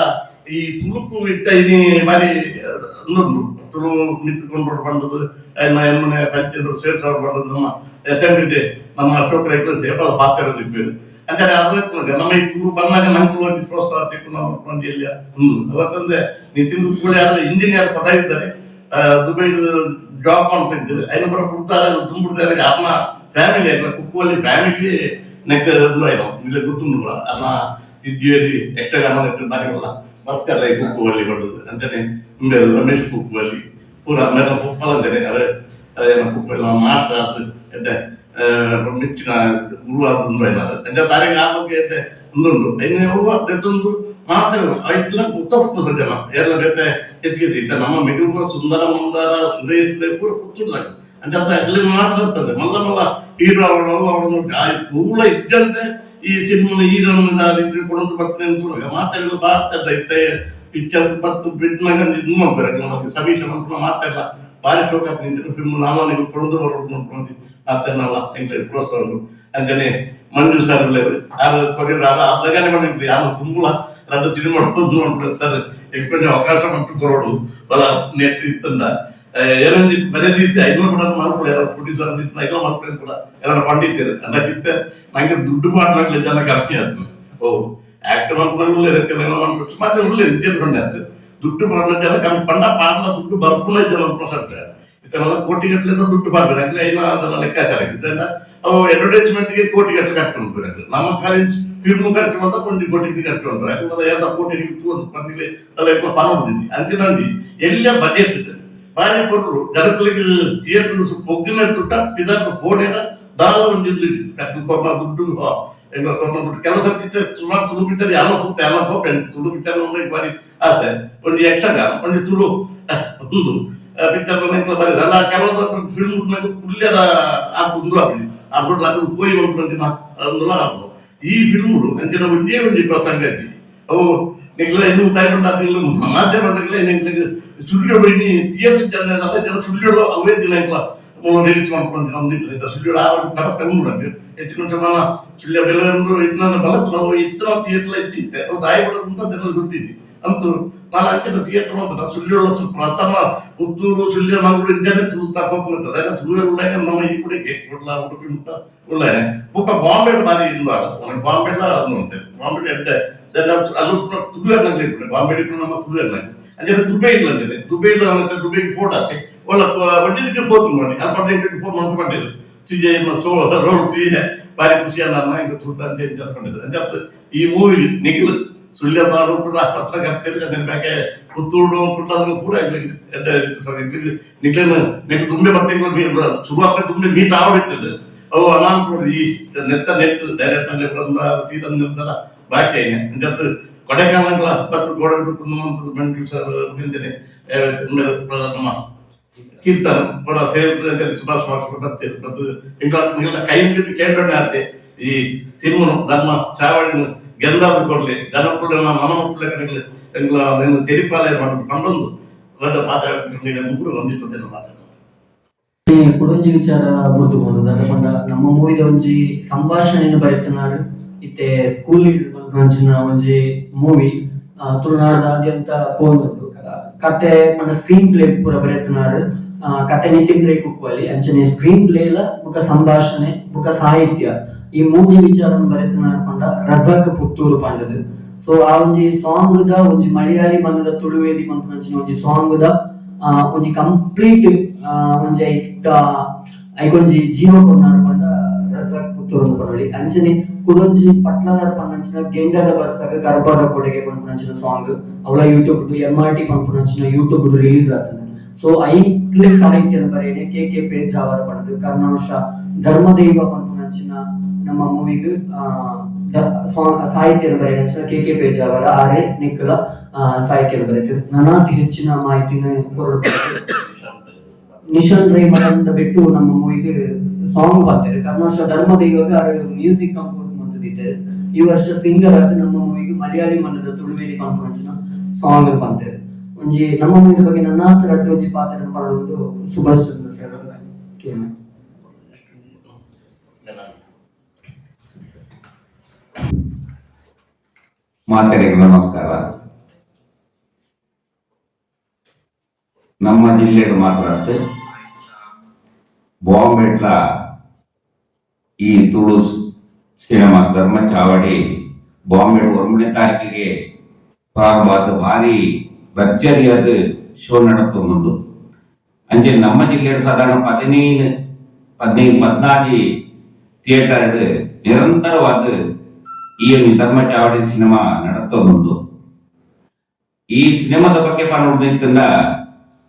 C: ಈ ತುಳುಕು ಇಟ್ಟ ಇನಿ ಬಾರಿ ಅಂದ್ರು ತುಳು ನಿಂತ್ಕೊಂಡು ಬಂದದ್ದು ಎಮ್ಮನೆ ಪಂಚಾಯತ್ ಸೇರ್ಸೋರು ಬಂದದ್ದು ನಮ್ಮ ಅಸೆಂಬ್ಲಿ ನಮ್ಮ ಅಶೋಕ್ ರೈತರು ದೇಪಾಲ ಪಾತ್ರ ಇಪ್ಪೇರು ಅಂದ್ರೆ ಅದಕ್ಕೆ ನಮ್ಮ ಈ ತುಳು ಬಂದಾಗ ನಂಗೆ ಒಂದು ಪ್ರೋತ್ಸಾಹ ತೆಕ್ಕೊಂಡು ನಾವು ಮಾಡ್ಕೊಂಡು ಇಲ್ಲ ಅವತ್ತಂದ್ರೆ ನಿತಿನ್ ಕೂಡ ಯಾರು ಇಂಜಿನಿಯರ್ ಪದ ಇದ್ದಾರೆ ದುಬೈ ಜಾಬ್ ಮಾಡ್ತಿದ್ರು ಐನ ಬರ ಕೊಡ್ತಾರೆ ತುಂಬಿಡ್ತಾರೆ ಅಮ್ಮ ಫ್ಯಾಮಿಲಿ ಆಯ್ತು ಕುಕ್ಕುವಲ್ಲಿ ಫ್ಯಾಮಿಲಿ ಏನೋ ಇಲ್ಲ ಗೊತ್ತುಂಡು ಕೂಡ. ಅಮ್ಮ ತಿದ್ದಿಯಲ್ಲಿ ಯಕ್ಷಗಾನ ಬಾರಿವಲ್ಲ ಮಸ್ಕಲ್ಲ ಈ ಕುಕ್ಕುವಲ್ಲಿ ಮಾಡೋದು ಅಂತಾನೆ ರಮೇಶ್ ಕುಕ್ಕುವಲ್ಲಿ. ಪೂರ ಮೇಲ ಪುಪ್ಪಲ್ ಅಂತಾನೆ. ಅರೆ ಅದೇ ಕುಪ್ಪೆಲ್ಲ ಮಾಸ್ಟರ್ ಅದು ಮೆಚ್ಚಿನ ಗುರುವಾದೊಂದು ಏನಾದ್ರು എൻ്റെ തലങ്ങാകൊക്കെ ആയിട്ട് ഒന്നുണ്ട്. അതിന് അദ്ദേഹത്തൊന്ന് ಮಾತ್ರಲ್ಲ ಉತ್ತಸ್ಪಸ ಜನ ಎಲ್ಲ ಬೇತೆ ಹೆಚ್ಚಿಗೆ ಇತ್ತ ನಮ್ಮ ಮೆದುಪುರ ಸುಂದರ ಮಂದಾರ ಸುರೇಶ್ ಪೂರ ಕೂತಿರ್ತಾರೆ ಅಂತ ಅರ್ಥ ಅಲ್ಲಿ ಮಾತ್ರ ಇರ್ತದೆ ಮಲ್ಲ ಮಲ್ಲ ಹೀರೋ ಅವಳು ಅವಳನ್ನು ಕೂಡ ಇದ್ದಂತೆ ಈ ಸಿನಿಮಾ ಹೀರೋನ ಕೊಡೋದು ಬರ್ತೇನೆ ಅಂತ ಕೂಡ ಮಾತಾಡಿದ್ರು ಬಾರ್ತಾ ಇತ್ತ ಪಿಕ್ಚರ್ ಬತ್ತು ಬಿಡ್ನಾಗ ಇದು ನಮಗೆ ಸಮೀಕ್ಷೆ ಮಾಡ್ಕೊಂಡು ಮಾತಾಡಲ್ಲ ಪಾರಿತೋಷಿಕ ನಿಮ್ಮ ನಾಮವನ್ನು ಪಡೆದು ಬರೋದು ಆತನಲ್ಲ ಎಂಗ್ಲೇ ಪ್ರೋತ್ಸಾಹಗಳು ಅಂಕನೆ ಮಂಜು ಸರ್ ಯಾರು ಕೊರಿಯರ್ ಅದಾಗಲೇ ಮಾಡಿದ್ರಿ ಯಾರು ತುಂಬ ರಡ್ಡು ಸಿಡಿ ಮಾಡ್ಕೊಂಡು ನೋಡ್ಬಿಟ್ಟು ಸರ್ ಎಂಕೊಂಚ ಅವಕಾಶ ಮತ್ತು ಬರೋಡು ಬಲ ನೆಟ್ ಇತ್ತಂದ. ಏನಂದು ಬರೆದಿದ್ದೆ ಐನೂರು ಕೂಡ ಮಾಡ್ಕೊಳ್ಳಿ ಯಾರು ಪ್ರೊಡ್ಯೂಸರ್ ಅಂದಿತ್ತು. ಐನೂರು ಮಾಡ್ಕೊಳ್ಳಿ ಕೂಡ ಯಾರು ಪಂಡಿತ್ತೀರಿ ಅನ್ನಕ್ಕಿತ್ತೆ ನನಗೆ ದುಡ್ಡು ಮಾಡ್ಲಾಗ್ಲಿ ಜನ ಕಮ್ಮಿ ಆಯ್ತು ಓ ಆಕ್ಟ್ ಮಾಡ್ಕೊಳ್ಳಿ ಕೆಲವು ಮಾಡ್ಬೇಕು. ಸುಮಾರು ಒಳ್ಳೆ ಆಯ್ತು ದುಡ್ಡು ಮಾಡ್ಲಿದ್ದೆಲ್ಲ ಕಮ್ಮಿ ಪಂಡ ಪಾಡ್ಲ ದುಡ್ಡು ಬರ್ಪುಲ ಇದೆಲ್ಲ ಪ್ರೊಸೆಂಟ್ ಇದನ್ನೆಲ್ಲ ಕೋಟಿಗಟ್ಟಲೆ ದುಡ್ಡು ಮಾಡಬೇಕು. ಇಲ್ಲ ಅದನ್ನ ಲೆಕ್ಕಾಚಾರ ಇದನ್ನ ಅವು ಅಡ್ವರ್ಟೈಸ್ಮೆಂಟ್ಗೆ ಕೋಟಿಗಟ್ಟಲೆ ಕಟ್ಕೊಂಡು ಬರ್ಬೇಕು ನಮ್ಮ ಕಾಲೇಜ್ ಫಿಲ್ಮ್ ಕಟ್ಟು ಮಾತ್ರ ಕೊಂಡು ಕೋಟಿ ಕಟ್ಟು ಅಂದ್ರೆ ಯಾಕಂದ್ರೆ ಕೋಟಿ ನಿಂತು ಒಂದು ಪಂದಿಲೆ ಅದೆಲ್ಲ ಪಾಲ್ಗೊಂಡಿದ್ದೀನಿ ಅಂತಿನಲ್ಲಿ ಎಲ್ಲ ಬಜೆಟ್ ಇದೆ? ಬಾರಿ ಕೊಟ್ಟರು ಜನಕ್ಕೆ ಥಿಯೇಟರ್ ಪೊಗ್ಗಿನ ದುಡ್ಡ, ಪಿದಾರ್ಥ ಫೋನಿನ ದಾಲ ಒಂದು ಕೊಮ್ಮ ದುಡ್ಡು ಹೆಂಗ ಕೊಮ್ಮ ಕೆಲಸ ಸುಮಾರು ತುಳು ಬಿಟ್ಟರೆ ಎಲ್ಲ ಹೋಗ್ತಾ ಎಲ್ಲ ಹೋಗ್ತೇನೆ ತುಳು ಬಿಟ್ಟರೆ ಬಾರಿ ಆಸೆ ಒಂದು ಯಕ್ಷಗಾನ ಒಂದು ತುಳು ಒಂದು ಪಿಕ್ಚರ್ ಬಂದ ಬಾರಿ ಅಲ್ಲ ಕೆಲವು ಫಿಲ್ಮ್ ಕುಲ್ಯದ ಆ ಕುಂದು ಆಗಲಿ ಆ ಬಿಟ್ಟು ಅದು ಹೋಗಿ ಒಂದು ಅಂದುಲ ಈ ಫಿಲ್ಮ್ ಅಂಚಿನ ಒಂದೇ ಒಂದು ಪ್ರಸಂಗ ಐತಿ ಅವು ನಿಗ್ಲ ಇನ್ನು ತಾಯ್ಕೊಂಡ ನಿಗ್ಲ ಮಾಧ್ಯಮದಲ್ಲಿ ನಿಗ್ಲಿಗೆ ಸುಳ್ಳು ಇನ್ನು ಥಿಯೇಟರ್ ಜನ ಅದ ಜನ ಸುಳ್ಳು ಅವೇ ದಿನ ಇಲ್ಲ ರಿಲೀಸ್ ಮಾಡ್ಕೊಂಡು ಒಂದಿದ್ರೆ ಸುಳ್ಳು ಆ ಬರ ತಗೊಂಡ್ಬಿಡಂಗೆ ಹೆಚ್ಚಿನ ಸಮಾನ ಸುಳ್ಯ ಬೆಲೆ ಒಂದು ಇದನ್ನ ಬಲತ್ತು ನಾವು ಇತರ ಥಿಯೇಟರ್ ಇಟ್ಟಿದ್ದೆ ಅದು ತಾಯಿ ಬಿಡೋದು ಅಂತ ಜನ ಗೊತ್ತಿದ್ವಿ ಅಂತೂ ನಾನು ಅಂಕಿತ ಥಿಯೇಟರ್ ಅಂತ ಸುಳ್ಳು ಪ್ರಥಮ ಪುತ್ತೂರು, ಸುಳ್ಯ ಮಂಗಳೂರು ಇಂಜನೆ ತುಳುತ್ತಾ ಹೋಗ್ತದೆ ಅದೇ ಉಳ್ಳಾಗ ನಮ್ಮ ಈ ಕುಡಿಗೆ ಕೊಡ್ಲ ಉಡುಪಿ ಮುಟ್ಟ ಉಳ್ಳಾನೆ ಬುಕ್ಕ ಬಾಂಬೆ ಬಾರಿ ಇಲ್ಲ ಬಾಂಬೆ ಅಂತೆ. ಬಾಂಬೆ ಎಡ್ಡೆ ಅದು ತುಳು ಇರ್ಲಿಕ್ಕೆ ಬಾಂಬೆ ನಮ್ಮ ತುಳು ಇರ್ಲಿಕ್ಕೆ ಅಂದ್ರೆ ದುಬೈ ಇಲ್ಲ ಅಂದ್ರೆ ದುಬೈ ಇಲ್ಲ ಅಂತ ದುಬೈಗೆ ಫೋಟೋ ಹಾಕಿ. ಒಳ್ಳ ವಡ್ಡಿಗೆ ಫೋನ್ ಮಾಡಿ. ಆ ಪಡೆಗೆ ಫೋನ್ ಮಾಡ್ಕೊಂಡಿದ್ರು ತುಜೆ ಸೋ ರೋಡ್ ತುಜೆ ಬಾರಿ ಖುಷಿಯ ನನ್ನ ಹಿಂಗೆ ತೂತ ಅಂತ ಈ ಮೂವಿ ನಿಖಿಲ್ ಸುಳ್ಯ ತಾಲೂಕದ ಪತ್ರಕರ್ತರು ಅದರ ಬಗ್ಗೆ ಪುತ್ತೂರು ಪುಟ್ಟದ ಪೂರ ನಿಖಿಲ್ ನಿಖಿಲ್ ತುಂಬೆ ಬರ್ತೀನಿ ಶುರುವಾತ ತುಂಬೆ ಮೀಟ್ ಆವಡಿರ್ತದೆ ಅವು ಅನಾನುಕೂಲ ಈ ನೆತ್ತ ನೆಟ್ ಡೈರೆಕ್ಟ್ನಲ್ಲಿ ಬಂದ ಸೀದನ್ ನಿರ್ಧಾರ ಬಾಕಿ ಜೊತೆ ಕೊಡೆಕಾಲಗಳ ಹಬ್ಬತ್ತು ಗೋಡೆ ಕುಂದುವಂತದ್ದು ಬೆಂಗಳೂರು ಸರ್ ಬಂದಿದ್ದೇನೆ ನಮ್ಮ ಕೀರ್ತನ ಕೂಡ ಸೇರಿದ ಸುಭಾಷ್ ಮಾಡ್ಕೊಂಡು ಬರ್ತೀರಿ ಮತ್ತು ಇಂಗ್ಲ ನಿಗಳ ಕೈ ಮುಗಿದು ಕೇಂದ್ರನೇ ಆತೆ ಈ ಸಿನಿಮನು ಧರ್ಮ ಚಾವಳಿ ಗೆಲ್ಲಾದ್ರು ಕೊಡ್ಲಿ ಜನಕ್ಕೂ ಮನ ಮಕ್ಕಳ ಕಡೆಗೆ ಎಂಗ್ಲ ನಿನ್ನ ತೆರಿಪಾಲಯ ಮಾಡೋದು ಕಂಡೊಂದು ದೊಡ್ಡ ಪಾತ್ರ ಮುಗ್ರು ಹೊಂದಿಸ್ತದೆ ಕುಡಂಜಿ
B: ಈ ಕುಡೊಂಜಿ ವಿಚಾರ ಗುರುತುಕೊಂಡು ದಾಯಪಂಡ ನಮ್ಮ ಮೂವಿದ ಒಂಜಿ ಸಂಭಾಷಣೆಯನ್ನು ಬರೆತನಾರು ಇತ್ತೆ ಸ್ಕೂಲ್ ಅಂಚಿನ ಒಂಜಿ ಮೂವಿ ತುಳುನಾಡದಾದ್ಯಂತ ಹೋಗಿದ್ದು ಕತೆ ಪಂಡ ಸ್ಕ್ರೀನ್ ಪ್ಲೇ ಪೂರ ಬರೆತನಾರು ಕತೆ ನಿತಿನ್ ರೇ ಕುಕ್ಕುವಲ್ಲಿ ಅಂಚನೆ ಸ್ಕ್ರೀನ್ ಪ್ಲೇಲ ಬುಕ ಸಂಭಾಷಣೆ ಬುಕ ಸಾಹಿತ್ಯ. ಈ ಮೂಜಿ ವಿಚಾರವನ್ನು ಬರೆತನಾರು ಪಂಡ ರಜಾಕ್ ಪುತ್ತೂರು ಪಂಡದು. ಸೊ ಆ ಒಂಜಿ ಸಾಂಗ್ ದ ಒಂಜಿ ಮಲಯಾಳಿ ಬಣ್ಣದ ತುಳುವೇದಿ ಪಂಪನಂಚಿನ ಒಂಜಿ ಸಾಂಗ್ ದ ಆ, ಒಂಜಿ ಕಂಪ್ಲೀಟ್ ಒಂಜಿ ಐತ ಐಕೊಂಜಿ ಜೀವ ಕೊನ್ನಾರು ಪಂಡ ರಜಾಕ್ ಪುತ್ತೂರು ಪಡೋಳಿ ಅಂಚನೆ ಕುಡೊಂಜಿ ಪಟ್ಲದಾರ ಪನ್ನಂಚಿನ ಗೆಂಡದ ಬರ್ಸಾಗ ಗರ್ಭದ ಕೊಡೆಗೆ ಪಂಪನಂಚಿನ ಸಾಂಗ್ ಅವಳ ಯೂಟ್ಯೂಬ್ ಎಂ ಆರ್ ಟಿ ಪಂಪನಂಚಿನ ಯೂಟ್ಯೂಬ್ ರಿಲೀಸ್ ಆಗ್ತದೆ ಸೊ ಐಕ್ಲು ಸಾಹಿತ್ಯದ ಬರೆಯನೆ ಕೆ ಕೆ ಪೇಜ್ ಅವರ ಪಡೆದು ಕರ್ನಾಂಶ ಧರ್ಮದೈವ ಪಂಪನಂಚಿನ ನಮ್ಮ ಮೂವಿಗೆ ಸಾಹಿತ್ಯದ ಬರೆಯನ ಕೆ ಕೆ ಪೇಜ್ ಅವರ ಆರೆ ನಿಕ್ಕಲ ಸಾಹಿತ್ಯದ ಬರೆಯುತ್ತೆ ನನಾತಿ ಹೆಚ್ಚಿನ ಮಾಹಿತಿನ ನಿಶಾನ್ ರೈ. ಮಠಂತ ಬಿಟ್ಟು ನಮ್ಮ ಮೂವಿಗೆ ಸಾಂಗ್ ಬರ್ತಾರೆ ಕರ್ನಾಟಕ ಧರ್ಮದ ಇವಾಗ ಮ್ಯೂಸಿಕ್ ಕಂಪೋಸ್ ಮಾಡ್ತಿದ್ದಾರೆ ಈ ವರ್ಷ ಸಿಂಗರ್ ಆಗಿ ನಮ್ಮ ಮೂವಿಗೆ ಮಲಯಾಳಿ ಮನದ ತುಳುವೇಲಿ ಕಾನ್ಫರೆನ್ಸ್ನ ಸಾಂಗ್ ಬಂತಾರೆ ಒಂಜಿ ನಮ್ಮ ಮೂವಿ ಬಗ್ಗೆ ನನ್ನ ಹತ್ರ ಒಂಜಿ ಪಾತ್ರ ಮಾಡುವುದು ಸುಭಾಷ್ ಚಂದ್ರ ಸರ್. ಕೇಳಿ.
D: ಮಾತೆರೆಗೆ ನಮಸ್ಕಾರ. ನಮ್ಮ ಜಿಲ್ಲೆಡು ಮಾತಾಡ್ತು ಬಾಂಬೆಟ್ಲ ಈ ತುಳು ಸಿನಿಮಾ ಧರ್ಮ ಚಾವಡಿ ಬಾಂಬೆ ಒಂಬನೇ ತಾರೀಕಿಗೆ ಪ್ರಾರಂಭ ಆದ ಭಾರಿ ಭರ್ಜರಿಯಾದ ಶೋ ನಡತ್ತೊಂದುಂಡು ಅಂಚೆ ನಮ್ಮ ಜಿಲ್ಲೆಡು ಸಾಧಾರಣ ಪದಿನೈದು ಪದಿನೈದು ಪದ್ನಾಲು ಥಿಯೇಟರ್ ನಿರಂತರವಾದ ಈ ಒಂದು ಧರ್ಮ ಚಾವಡಿ ಸಿನಿಮಾ ನಡತ್ತೊಂದುಂಡು ಈ ಸಿನಿಮಾದ ಬಗ್ಗೆ ನೋಡಿದ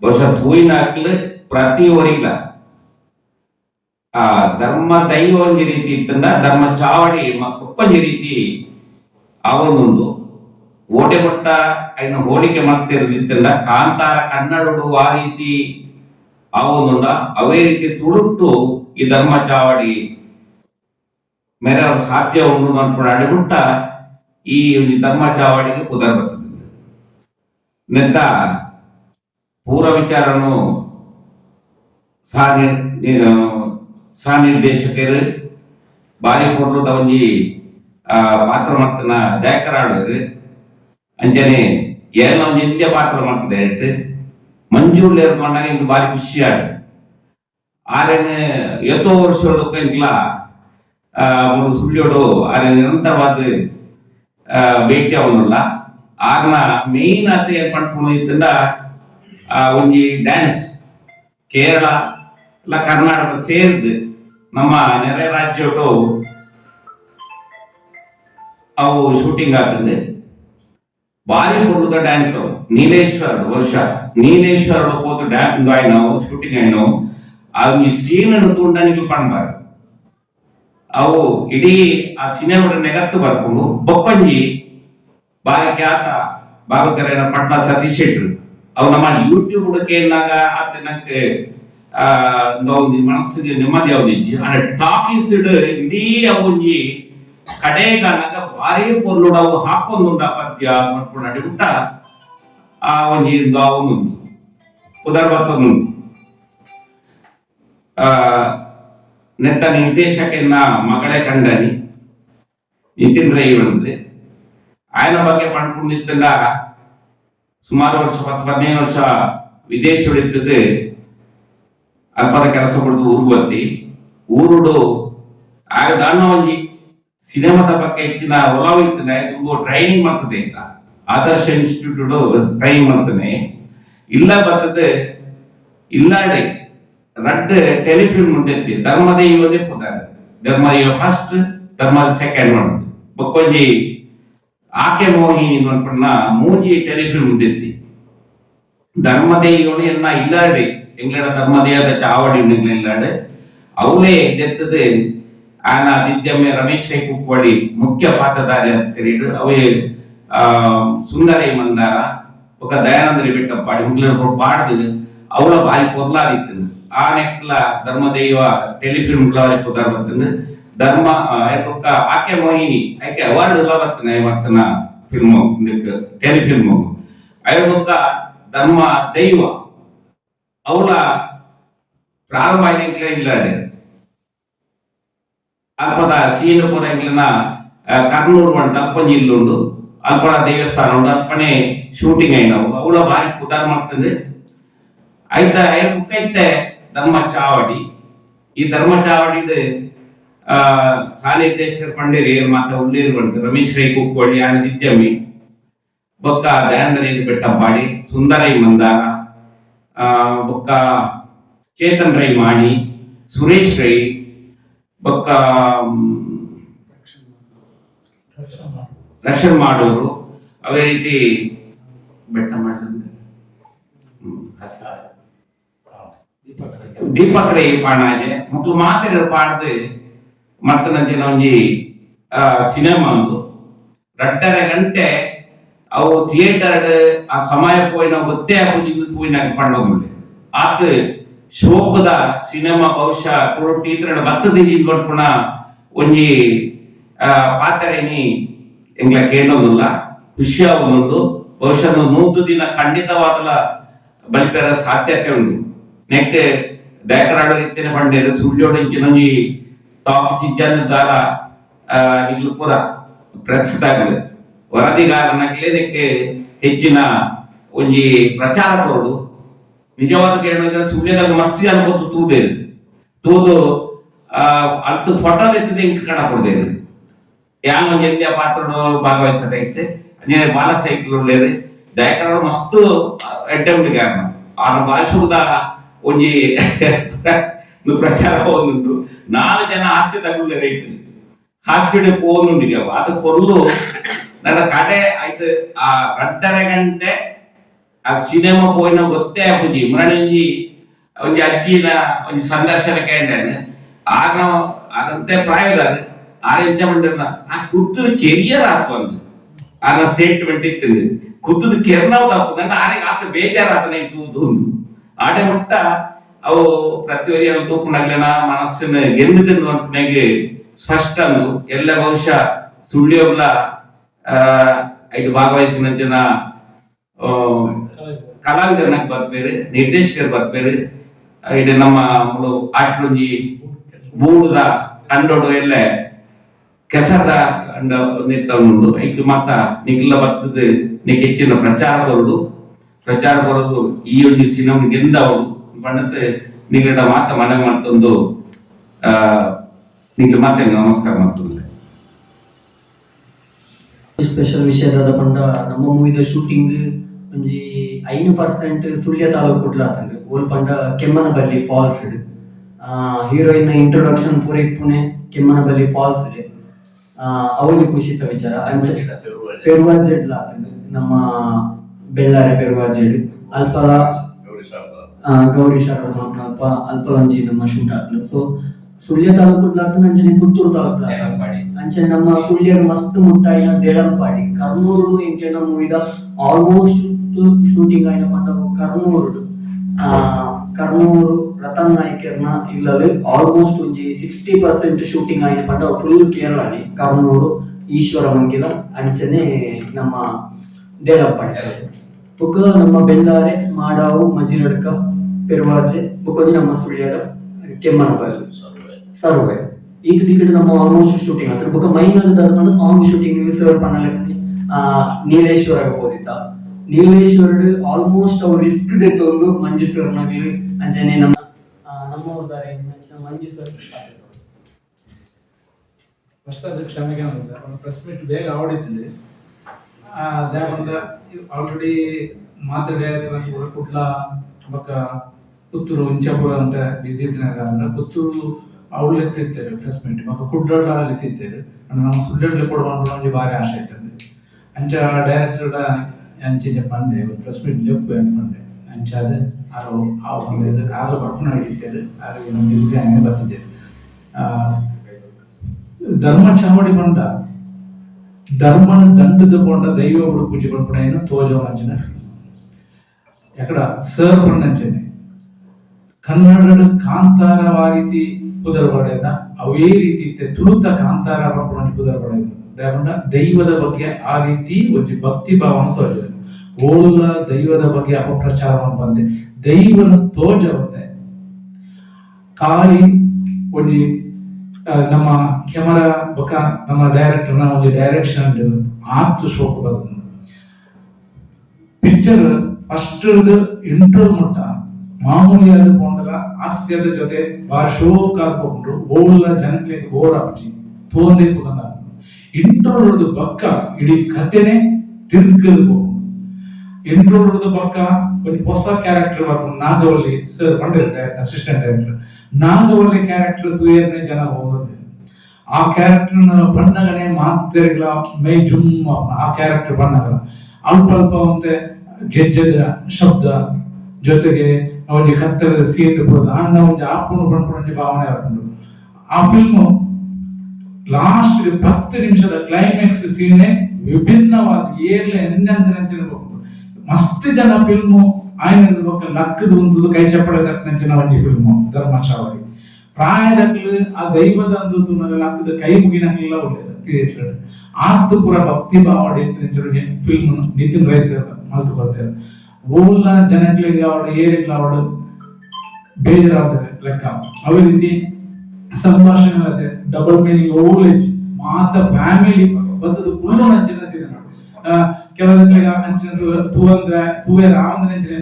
D: ಬಹುಶಃ ಹೂವಿನ ಪ್ರತಿ ಊರಿಗ್ಲ ಆ, ಧರ್ಮ ದೈವ ಒಂಜಿ ರೀತಿ ಇತ್ತಂದ, ಧರ್ಮ ಚಾವಡಿ ಮತ್ತೊಪ್ಪಂಜಿ ರೀತಿ ಅವನೊಂದು ಓಟೆ ಕೊಟ್ಟ ಐನ ಹೋಲಿಕೆ ಮಾಡ್ತಿರೋದಿತ್ತಂದ, ಕಾಂತಾರ ಕನ್ನಡಡು ಆ ರೀತಿ ಅವನೊಂದ ಅವೇ ರೀತಿ ತುಳುಟ್ಟು ಈ ಧರ್ಮ ಚಾವಡಿ ಅನ್ಕೊಂಡು ಅಡಿಬಿಟ್ಟ ಈ ಒಂದು ಧರ್ಮ ಚಾವಡಿಗೆ ಕುದರ್ ಬರ್ತದೆ ನೆತ್ತ ಪೂರ ವಿಚಾರನು ಸಹ ನಿರ್- ನಿರ್- ಸಹ ನಿರ್ದೇಶಕರು ಬಾರಿ ಪೂರ್ಣದ ಒಂಜಿ ಪಾತ್ರ ಮಾಡ್ತನ ದಯಕರಾಡರು ಅಂಜನೆ ಏನ ಒಂಜಿ ಇಂದ್ಯ ಪಾತ್ರ ಮಾಡ್ತದೆ ಇಟ್ಟು ಮಂಜೂರ್ಲಿ ಇರ್ಕೊಂಡಾಗ ಇಂದು ಬಾರಿ ಖುಷಿ ಆಡು ಆರೇನು, ಎತ್ತೋ ವರ್ಷ ಇಂಕ್ಲ ಒಂದು ಸುಳ್ಳಿಯೋಡು ಆರೆ ನಿರಂತರವಾದ ಭೇಟಿ ಅವನಲ್ಲ ಆರ್ನ ಮೇನ್ ಆತ ಏನ್ ಪಂಡ್ಕೊಂಡು ಇತ್ತಂದ ಆ, ಒಂಜಿ ಡ್ಯಾನ್ಸ್ ಕೇರಳ ಇಲ್ಲ ಕರ್ನಾಟಕ ಸೇರ್ದು ನಮ್ಮ ನೆರೆ ರಾಜ್ಯಗಳು ಅವು ಶೂಟಿಂಗ್ ಆಗ್ತದೆ. ಭಾರಿ ಕೊಡುದ ಡ್ಯಾನ್ಸ್ ನೀಲೇಶ್ವರ ವರ್ಷ. ನೀಲೇಶ್ವರ ಹೋದ ಡ್ಯಾನ್ಸ್ ನಾವು ಶೂಟಿಂಗ್ ಆಯ್ನು ಅವು ಸೀನ್ ತೂಂಡನಿಗೆ ಪಣ್ಬಾರ್ದು ಅವು ಇಡೀ ಆ ಸಿನಿಮಾ ನೆಗತ್ತು ಬರ್ಕೊಂಡು ಬೊಪ್ಪಂಜಿ ಬಾರಿ ಖ್ಯಾತ ಭಾಗವತರೇನ ಪಟ್ನ ಸತೀಶ್ ಶೆಟ್ರು. ಅವು ನಮ್ಮ ಯೂಟ್ಯೂಬ್ ಹುಡುಕಿನಾಗ ಆತ ನಂಗೆ ಒಂದು ಮನಸ್ಸಿಗೆ ನೆಮ್ಮದಿ ಅವನಿಜ್ಜಿ ಅಂದ್ರೆ ಟಾಕೀಸ್ ಇಡೀ ಅವೊಂಜಿ ಬಾರಿ ಭಾರಿ ಹಾಕೊಂಡು ಹಾಕೊಂದುಂಡ ಪದ್ಯ ಮನ್ಪುನಡಿ ಉಂಟ. ಆ ಒಂಜಿ ಅವನು ಬರ್ತೊಂದು ಆ ನೆತ್ತ ನಿರ್ದೇಶಕನ ಮಗಳೇ ಕಂಡನಿ ನಿತಿನ್ ರೈ ಅಂದ್ರೆ ಆಯನ ಬಗ್ಗೆ ಮಾಡ್ಕೊಂಡಿದ್ದೆಲ್ಲ ಸುಮಾರು ವರ್ಷ ಹತ್ತು ಹದಿನೈದು ವರ್ಷ ವಿದೇಶಗಳಿದ್ದದ್ದು ಅಲ್ಪದ ಕೆಲಸ ಕೊಡದು ಊರು ಬತ್ತಿ ಊರುಡು ಆಗ ದಾನ ಸಿನಿಮಾದ ಬಗ್ಗೆ ಹೆಚ್ಚಿನ ಒಲವು ಇರ್ತದೆ ತುಂಬ ಟ್ರೈನಿಂಗ್ ಮಾಡ್ತದೆ ಅಂತ ಆದರ್ಶ ಇನ್ಸ್ಟಿಟ್ಯೂಟ್ ಟ್ರೈನಿಂಗ್ ಮಾಡ್ತಾನೆ. ಇಲ್ಲ ಬರ್ತದೆ ಇಲ್ಲಾಡೆ ರಡ್ಡ್ ಟೆಲಿಫಿಲ್ಮ್ ಉಂಟೆತ್ತಿ ಧರ್ಮದ ಇವದೇ ಪುತಾರೆ ಫಸ್ಟ್ ಧರ್ಮದ ಸೆಕೆಂಡ್ ಮಾಡುದು ಬೊಕ್ಕೊಂಜಿ ಆಕೆ ಮೋಹಿ ನೋಡ್ಪಣ್ಣ ಮೂಜಿ ಟೆಲಿಫಿಲ್ಮ್ ಉಂಟೆತ್ತಿ ಧರ್ಮದ ಇವನು ಎನ್ನ ಇಲ್ಲಾಡಿ ಎಂಗ್ಲಡ ಧರ್ಮದೇಯದ ಚಾವಡಿ ಉಂಡು ಇಲ್ಲಾಡು ಅವಳೇ ದೆತ್ತದು ಆನ ದಿದ್ಯಮ್ಮೆ ರಮೇಶ್ ರೈ ಕುಕ್ವಾಡಿ ಮುಖ್ಯ ಪಾತ್ರಧಾರಿ ಅಂತ ತಿಳಿದು ಅವೇ ಸುಂದರಿ ಮಂದಾರ ఒక దయానందరి పెట్ట పాడి ఉంటున్నారు పాడదు అవుల వారి పొరలాదిత్తుంది ఆ నెట్ల ధర్మదేవ టెలిఫిల్మ్ లారీ కుదర్ ಬರ್ತನ ಧರ್ಮ ಐಕೊಕ್ಕ ಆಕೆ ಮೋಹಿನಿ ಐಕೆ ಅವಾರ್ಡ್ ಲ ಬರ್ತನ ಐವತ್ತನ ಫಿಲ್ಮ್ ಇದಕ್ಕೆ ಟೆಲಿಫಿಲ್ಮ್. ಐಕೊಕ್ಕ ಧರ್ಮ ದೈವ ಅವಳ ಪ್ರಾರಂಭ ಆಗಿರ್ಲೇ ಇಲ್ಲ ಅಲ್ಪದ ಸೀನುಪುರ ಇಂಗ್ಲನ ಕರ್ನೂರು ಅಂತ ಅಲ್ಪಂಜಿಲ್ಲುಂಡು ಅಲ್ಪಡ ದೇವಸ್ಥಾನ ಉಂಡು. ಅಲ್ಪನೆ ಶೂಟಿಂಗ್ ಐನವು. ಅವಳ ಬಾರಿ ಕುದಾರ್ ಮಾಡ್ತಂದೆ ಆಯ್ತಾ ಐತೆ ಧರ್ಮ ಚಾವಡಿ ಈ ಧರ್ಮ ಚಾವಡಿ ಆ ನಿರ್ದೇಶಕ ಪಂಡೇರಿ, ಮಾತ ಉಳ್ಳೇರು ಬಂತು. ರಮೇಶ್ ರೈ ಕುಕ್ಕೋಳಿ ಆನ ದಿದ್ಯಮ್ಮಿ ಬೊಕ್ಕ ದಯಾಂದರಿ ಬೆಟ್ಟಪಾಡಿ ಸುಂದರೈ ಮಂದಾರ ಬೊಕ್ಕ ಚೇತನ್ ರೈ ಮಾಣಿ, ಸುರೇಶ್ ರೈ, ಬೊಕ್ಕ ರಕ್ಷಣ್ ಮಾಡೋರು. ಅವೇ ರೀತಿ ಬೆಟ್ಟ ಮಾಡಿದ್ರೆ ದೀಪಕ್ ರೈ ಪಾಣಾಜೆ ಮತ್ತು ಮಾತಿರ ಪಾಡ್ದು ಮತ್ತನಂಚಿನ ಒಂಜಿ ಸಿನಿಮಾ ಒಂದು. ರಟ್ಟರೆ ಗಂಟೆ ಅವು ಥಿಯೇಟರ್ ಆ ಸಮಯ ಪೋಯಿನ ಗೊತ್ತೇ ಆಗುದಿದ್ದು ತೂಯಿನ ಪಂಡೋಗುಂಡೆ ಆತ ಶೋಕದ ಸಿನಿಮಾ ಬಹುಶಃ ತುಳು ಇತರ ಬತ್ತದ ಕೊಟ್ಪುಣ ಒಂಜಿ ಪಾತ್ರೆನಿ ಎಂಗ್ಲ ಕೇಳೋದಿಲ್ಲ. ಖುಷಿ ಆಗೋದು ಬಹುಶಃ ನೂತು ದಿನ ಖಂಡಿತವಾದಲ ಬಲಿಪೇರ ಸಾಧ್ಯತೆ ಉಂಟು. ನೆಕ್ ದೇಕರಾಡ ರೀತಿಯ ಬಂಡೆ ಸುಳ್ಯೋಡು ಇಂಚಿನೊಂಜಿ ಟಾಪ್ ಸಿಜ್ಜನ್ ದಾರ ಇಗ್ಲು ಕೂಡ ಪ್ರಸ್ತುತ ಆಗಿದೆ. ವರದಿಗಾರನಾಗ್ಲೇ ಇದಕ್ಕೆ ಹೆಚ್ಚಿನ ಒಂಜಿ ಪ್ರಚಾರ ಕೊಡು ನಿಜವಾದ ಕೇಳಿದ್ರೆ ಸುಳ್ಯದಾಗ ಮಸ್ತ್ ಜನ ಗೊತ್ತು ತೂದೇರು ತೂದು ಅಲ್ತು ಫೋಟೋ ಎತ್ತಿದೆ ಇಂಕ ಕಾಣ ಕೊಡ್ದೇನು ಯಾವ ಒಂಜಿ ಪಾತ್ರ ಭಾಗವಹಿಸದೈತೆ ಅಂಜನೆ ಬಾಲ ಸೈಕಲ್ ದಯಕರ ಮಸ್ತ್ ಅಡ್ಡಂಬಿಗೆ ಆನ ಭಾಷುದ ಒಂಜಿ <laughs> ಪ್ರಚಾರ ಹೋಗುಂಡು. ನಾಲ್ಕು ಜನ ಹಾಸ್ಯ ತಗೊಳ್ಳೆ ರೈಟ್ ಹಾಸ್ಯಡೆ ಪೋನುಂಡು ಅದು ಪೊರ್ಲು ನನ್ನ ಕಡೆ ಆಯ್ತು. ಆ ರಡ್ಡರೆ ಗಂಟೆ ಆ ಸಿನಿಮಾ ಪೋಯಿನ ಗೊತ್ತೇ ಆಪುಜಿ ಮರಣಿಂಜಿ ಒಂಜಿ ಅಜ್ಜಿನ ಒಂಜಿ ಸಂದರ್ಶನ ಕೇಂದ್ರ ಆಗ ಅದಂತೆ ಪ್ರಾಯದಾರು ಆಗ ಎಂಚ ಮಾಡಿರ್ನ ಆ ಕುತ್ತು ಕೆರಿಯರ್ ಆಪಂದು ಆಗ ಸ್ಟೇಟ್ಮೆಂಟ್ ಇತ್ತು ಕುತ್ತದ ಕೆರ್ನಾವ್ ಆಗ್ತದೆ ಆಗ ಆತ ಇತ್ತು. ತೂದು ಆಡೆ ಮುಟ್ಟ ಅವು ಪ್ರತಿವರಿ ತೂಪುನಗ್ಲನ ಮನಸ್ಸಿನ ಗೆಂದಿದ್ದು ಅಂಪನೆಗೆ ಸ್ಪಷ್ಟ ಅಂದು, ಎಲ್ಲ ಬಹುಶಃ ಸುಳ್ಳಿಯೋಗ್ಲ ಆ, ಐದು ಭಾಗವಹಿಸಿನ ಜನ ಕಲಾವಿದರನ್ನ ಬರ್ಬೇರು ನಿರ್ದೇಶಕರು ಬರ್ಬೇರು ಇದು ನಮ್ಮ ಆಟ್ಲೊಂಜಿ ಮೂಡದ ಕಂಡೋಡು ಎಲ್ಲ ನಿತ್ತ ಉಂಡು ಐಕ್ ಮಾತ ನಿಖಿಲ ಬರ್ತದ ನಿಕ್ ಹೆಚ್ಚಿನ ಪ್ರಚಾರ ಪ್ರಚಾರ ಬರೋದು ಈ ಒಂದು ಸಿನಿಮಾ ನಿಂದ ಬಣ್ಣತೆ ನಿಗಡ ಮಾತ ಮನೆ ಮಾಡ್ತಂದು ಆ ನಿಖಿಲ ಮಾತೆ ನಮಸ್ಕಾರ ಮಾಡ್ತಂದ್ರೆ
B: ಸ್ಪೆಷಲ್ ವಿಷಯದ ಪಂಡ ನಮ್ಮ ಮೂವಿದ ಶೂಟಿಂಗ್ ಒಂಜಿ ಐನು ಪರ್ಸೆಂಟ್ ಸುಳ್ಯ ತಾಲೂಕು ಕುಡ್ಲಾತಂಡ್ ಓಲ್ ಪಂಡ ಕೆಮ್ಮನಬಲ್ಲಿ ಫಾಲ್ಸ್ ಇದೆ ಹೀರೋಯಿನ್ ಇಂಟ್ರೊಡಕ್ಷನ್ ಪೂರ ಇಪ್ಪುನೆ ಕೆಮ್ಮನಬಲ್ಲಿ ಫಾಲ್ಸ್ ಇದೆ ಅವನಿಗೆ ಖುಷಿತ ವಿಚಾರ. ಅಂಚೆ ಪೆರುವಾಜೆಡ್ ಲಾತಂಡ್ ನಮ್ಮ ಬೆಳ್ಳಾರೆ ಪೆರುವಾಜೆಡ್ ಅಲ್ಪ ಆ, ಗೌರಿ ಶಾರದ ಅಲ್ಪ ಅಲ್ಪ ಒಂಜಿ ನಮ್ಮ ಶೂಟ್ ಆಗ್ಲು ಸೊ ಸುಳ್ಯ ತಾಲೂಕು ಲಾತಂಡ್ ಅಂಚನೆ ಪುತ್ತೂರು ತಾಲೂಕು ಲಾತಂಡ್ ಅಂಚೆ ನಮ್ಮ ಸುಳ್ಯರ್ ಮಸ್ತ್ ಮುಟ್ಟಾಯಿನ ದೇಳಂಪಾಡಿ ಕರ್ನೂರು ಎಂಕ್ಲೆನ ಮೂವಿದ ಆಲ್ಮೋಸ್ಟ್ ಶೂಟಿಂಗ್ ಆಯ್ನ ಪಂಡ ಕರ್ನೂರು ಆ, ಕರ್ನೂರು ರತನ್ ನಾಯ್ಕರ್ನ ಇಲ್ಲಲು ಆಲ್ಮೋಸ್ಟ್ ಒಂಜಿ ಸಿಕ್ಸ್ಟಿ ಪರ್ಸೆಂಟ್ ಶೂಟಿಂಗ್ ಆಯ್ನ ಪಂಡ ಫುಲ್ ಕೇರಳನೆ ಕರ್ನೂರು ಈಶ್ವರ ಮಂಗಿಲ ಅಂಚನೆ ನಮ್ಮ ದೇಲಪ್ಪ ಬೊಕ್ಕ ನಮ್ಮ ಬೆಲ್ಲಾರೆ ಮಾಡಾವು ಮಜಿರಡ್ಕ ಪೆರುವಾಜೆ ಬೊಕೊಂಜಿ ನಮ್ಮ ಸುಳ್ಯದ ಕೆಮ್ಮನ ಬರಲು ಸರ್ವೆ. ತುದಿ ಕಡೆ ನಮ್ಮ ಆಲ್ಮೋಸ್ಟ್ ಶೂಟಿಂಗ್ ಆತರ ಮೈನ್ ಮೈನದ ದಾದ ಸಾಂಗ್ ಶೂಟಿಂಗ್ ಸರ್ವ್ ಪನ್ನಲಕ್ಕೆ ನೀಲೇಶ್ವರ ಓದಿತ ನೀಲೇಶ್ವರ ಆಲ್ಮೋಸ್ಟ್ ಅವ್ರು ರಿಸ್ಕ್ ದೆತ್ತೊಂದು ಮಂಜು ಸರ್ನಾಗ್ಲಿ ಅಂಜನೆ ನಮ್ಮ ನಮ್ಮ ಊರ್ದಾರೆ ಮಂಜು ಸರ್
A: ಫಸ್ಟ್ ಅದಕ್ಕೆ ಕ್ಷಮೆಗೆ ಪ್ರೆಸ್ ಮೀಟ್ ಬೇಗ ಆವಡಿತಿದ್ದೆ ದಾಯಕೊಂಡ ಆಲ್ರೆಡಿ ಮಾತಾಡಿ ಕುಟ್ಲ ಬೊಕ್ಕ ಪುತ್ತೂರು, ಇಂಚಾಪುರ ಅಂತ ಬಿಸಿ ಇದ್ದಾಗ ಪುತ್ತೂರು ಅವಳು ಎತ್ತಿರ್ತಾರೆ ಪ್ರೆಸ್ ಮೀಟ್ ಬೊಕ್ಕ ಕುಡ್ಲೋಡ ಎತ್ತಿರ್ತಾರೆ ನಮ್ಮ ಸುಳ್ಳು ಕೊಡುವ ಒಂದು ಭಾರಿ ಆಸೆ ಆಯ್ತದೆ ಅಂಚ ಡೈರೆಕ್ಟರ್ ಅಂಚಿನ ಪಂಡೆ ಪ್ರೆಸ್ ಮೀಟ್ ಅಂದ್ಕೊಂಡೆ ಅಂಚ ಅದು ಆರು ಆ ಒಂದು ಆರು ಬಟ್ಟಣ ಹಿಡಿತಾರೆ ಆರು ಒಂದು ದಿವಸ ಹಂಗೆ ಬರ್ತಿದ್ದೆ ಧರ್ಮ ಚಾವಡಿ ಬಂಡ ಪೂಜೆ ಪಂಪಣೆಯನ್ನು ತೋಜೋ ಅಂಚನ ಎಕಡ ಸರ್ ಪಣ್ಣಂಚನೆ ಕನ್ನಡ ಕಾಂತಾರ ಪುದರ್ ಪುದರ್ಬಡೆದ ಅವೇ ರೀತಿ ಇತ್ತೆ ತುಳುತ ಕಾಂತಾರ ಪಂಪಣ ಪುದರ್ಬಡೆದ ದಾಯಕೊಂಡ ದೈವದ ಬಗ್ಗೆ ಆ ರೀತಿ ಒಂದು ಭಕ್ತಿ ಭಾವನ ತೋಜದ. ಓಲ ದೈವದ ಬಗ್ಗೆ ಅಪಪ್ರಚಾರ ಬಂದೆ. ದೈವನ ತೋಜ ಬಂದೆ. ಕಾಲಿ ಆ, ನಮ್ಮ ಕ್ಯಾಮರಾ ಬಕ ನಮ್ಮ ಡೈರೆಕ್ಟರ್ನ ಒಂದು ಡೈರೆಕ್ಷನ್ ಆತು ಶೋಕ ಬರ್ತದೆ ಪಿಕ್ಚರ್ ಫಸ್ಟ್ ಇಂಟ್ರೋ ಮಟ್ಟ. ಮಾಮೂಲಿ ಕೊಂಡಲ ಹಾಸ್ಯದ ಜೊತೆ ಬಾರಿ ಶೋಕ ಹಾಕೊಂಡು ಓಡಲ ಜನಕ್ಕೆ ಬೋರ್ ಹಾಕಿ ತೋಂದೇ ಕುಲಂದ ಇಂಟ್ರೋದು ಬಕ್ಕ ಇಡೀ ಕಥೆನೆ ತಿರ್ಗದು ಇಂಟ್ರೋದು ಪಕ್ಕ, ಒಂದು ಹೊಸ ಕ್ಯಾರೆಕ್ಟರ್ ಬರ್ಕೊಂಡು ನಾಗವಲ್ಲಿ ಸರ್ ಬಂದಿರ್ತಾರೆ ಅಸಿಸ್ಟೆಂಟ್ ಡೈರೆಕ್ಟರ್ ನಾಗವಲ್ಲಿ ಕ್ಯಾರೆಕ್ಟರ್ ತುಯರ್ನೇ ಜನ ಹೋಗೋದು ಆ ಕ್ಯಾರೆಕ್ಟರ್ನ ಬಣ್ಣಗಳೇ ಮಾತೆರೆಗಳ ಮೈ ಜುಮ್ ಆ ಕ್ಯಾರೆಕ್ಟರ್ ಬಣ್ಣಗಳ. ಅಲ್ಪ ಅಲ್ಪ ಅಂತೆ ಜಜ್ಜದ ಶಬ್ದ. ಜೊತೆಗೆ ಅವನಿಗೆ ಕತ್ತರದ ಸೀನ್ ಇರ್ಬೋದು. ಅಣ್ಣ ಒಂದು ಆಪುನು ಬಂದ್ಕೊಂಡು ಭಾವನೆ ಹಾಕೊಂಡು ಆ ಫಿಲ್ಮ್ ಲಾಸ್ಟ್ ಹತ್ತು ನಿಮಿಷದ ಕ್ಲೈಮ್ಯಾಕ್ಸ್ ಸೀನೆ ವಿಭಿನ್ನವಾದ ಅಂತ ಎಂದೆಂದಿನಂಚಿನ ಮಸ್ತ್ ಜನ ಫಿಲ್ಮು ಆಯ್ನ ಲಕ್ಕದ ಒಂದು ಕೈ ಚಪ್ಪಳ ತಕ್ಕನಂಚಿನ ಒಂಜಿ ಫಿಲ್ಮು ಧರ್ಮಶಾವಳಿ ಪ್ರಾಯದಕ್ಲು ಆ ದೈವದ ಒಂದು ಲಕ್ಕದ ಕೈ ಮುಗಿನಕ್ಲೆಲ್ಲ ಒಳ್ಳೆಯದು ಥಿಯೇಟರ್ ಆತು ಪುರ ಭಕ್ತಿ ಭಾವಡಿ ಫಿಲ್ಮ್ ನಿತಿನ್ ರೈ ಸರ್ ಮಲ್ತು ಬರ್ತೇವೆ ಓಲ್ಲ ಜನಗಳಿಗೆ ಅವಳು ಏರಿಗ್ಲ ಅವಳು ಬೇಜಾರಾಗ್ತದೆ ಲೆಕ್ಕ. ಅವೇ ರೀತಿ ಸಂಭಾಷಣೆ ಡಬಲ್ ಮೀನಿಂಗ್ ಏಜ್ ಮಾತ ಫ್ಯಾಮಿಲಿ ಬಂದದ್ದು ಫುಲ್ಲು ನಂಚಿನ ಸಿನಿಮಾ ಕೆಲವರಿಗೆ ಅಂಚಿನ ತೂವಂದ್ರೆ, ತೂವೆ ರಾವಂದ್ರೆ ಅಂಚಿನ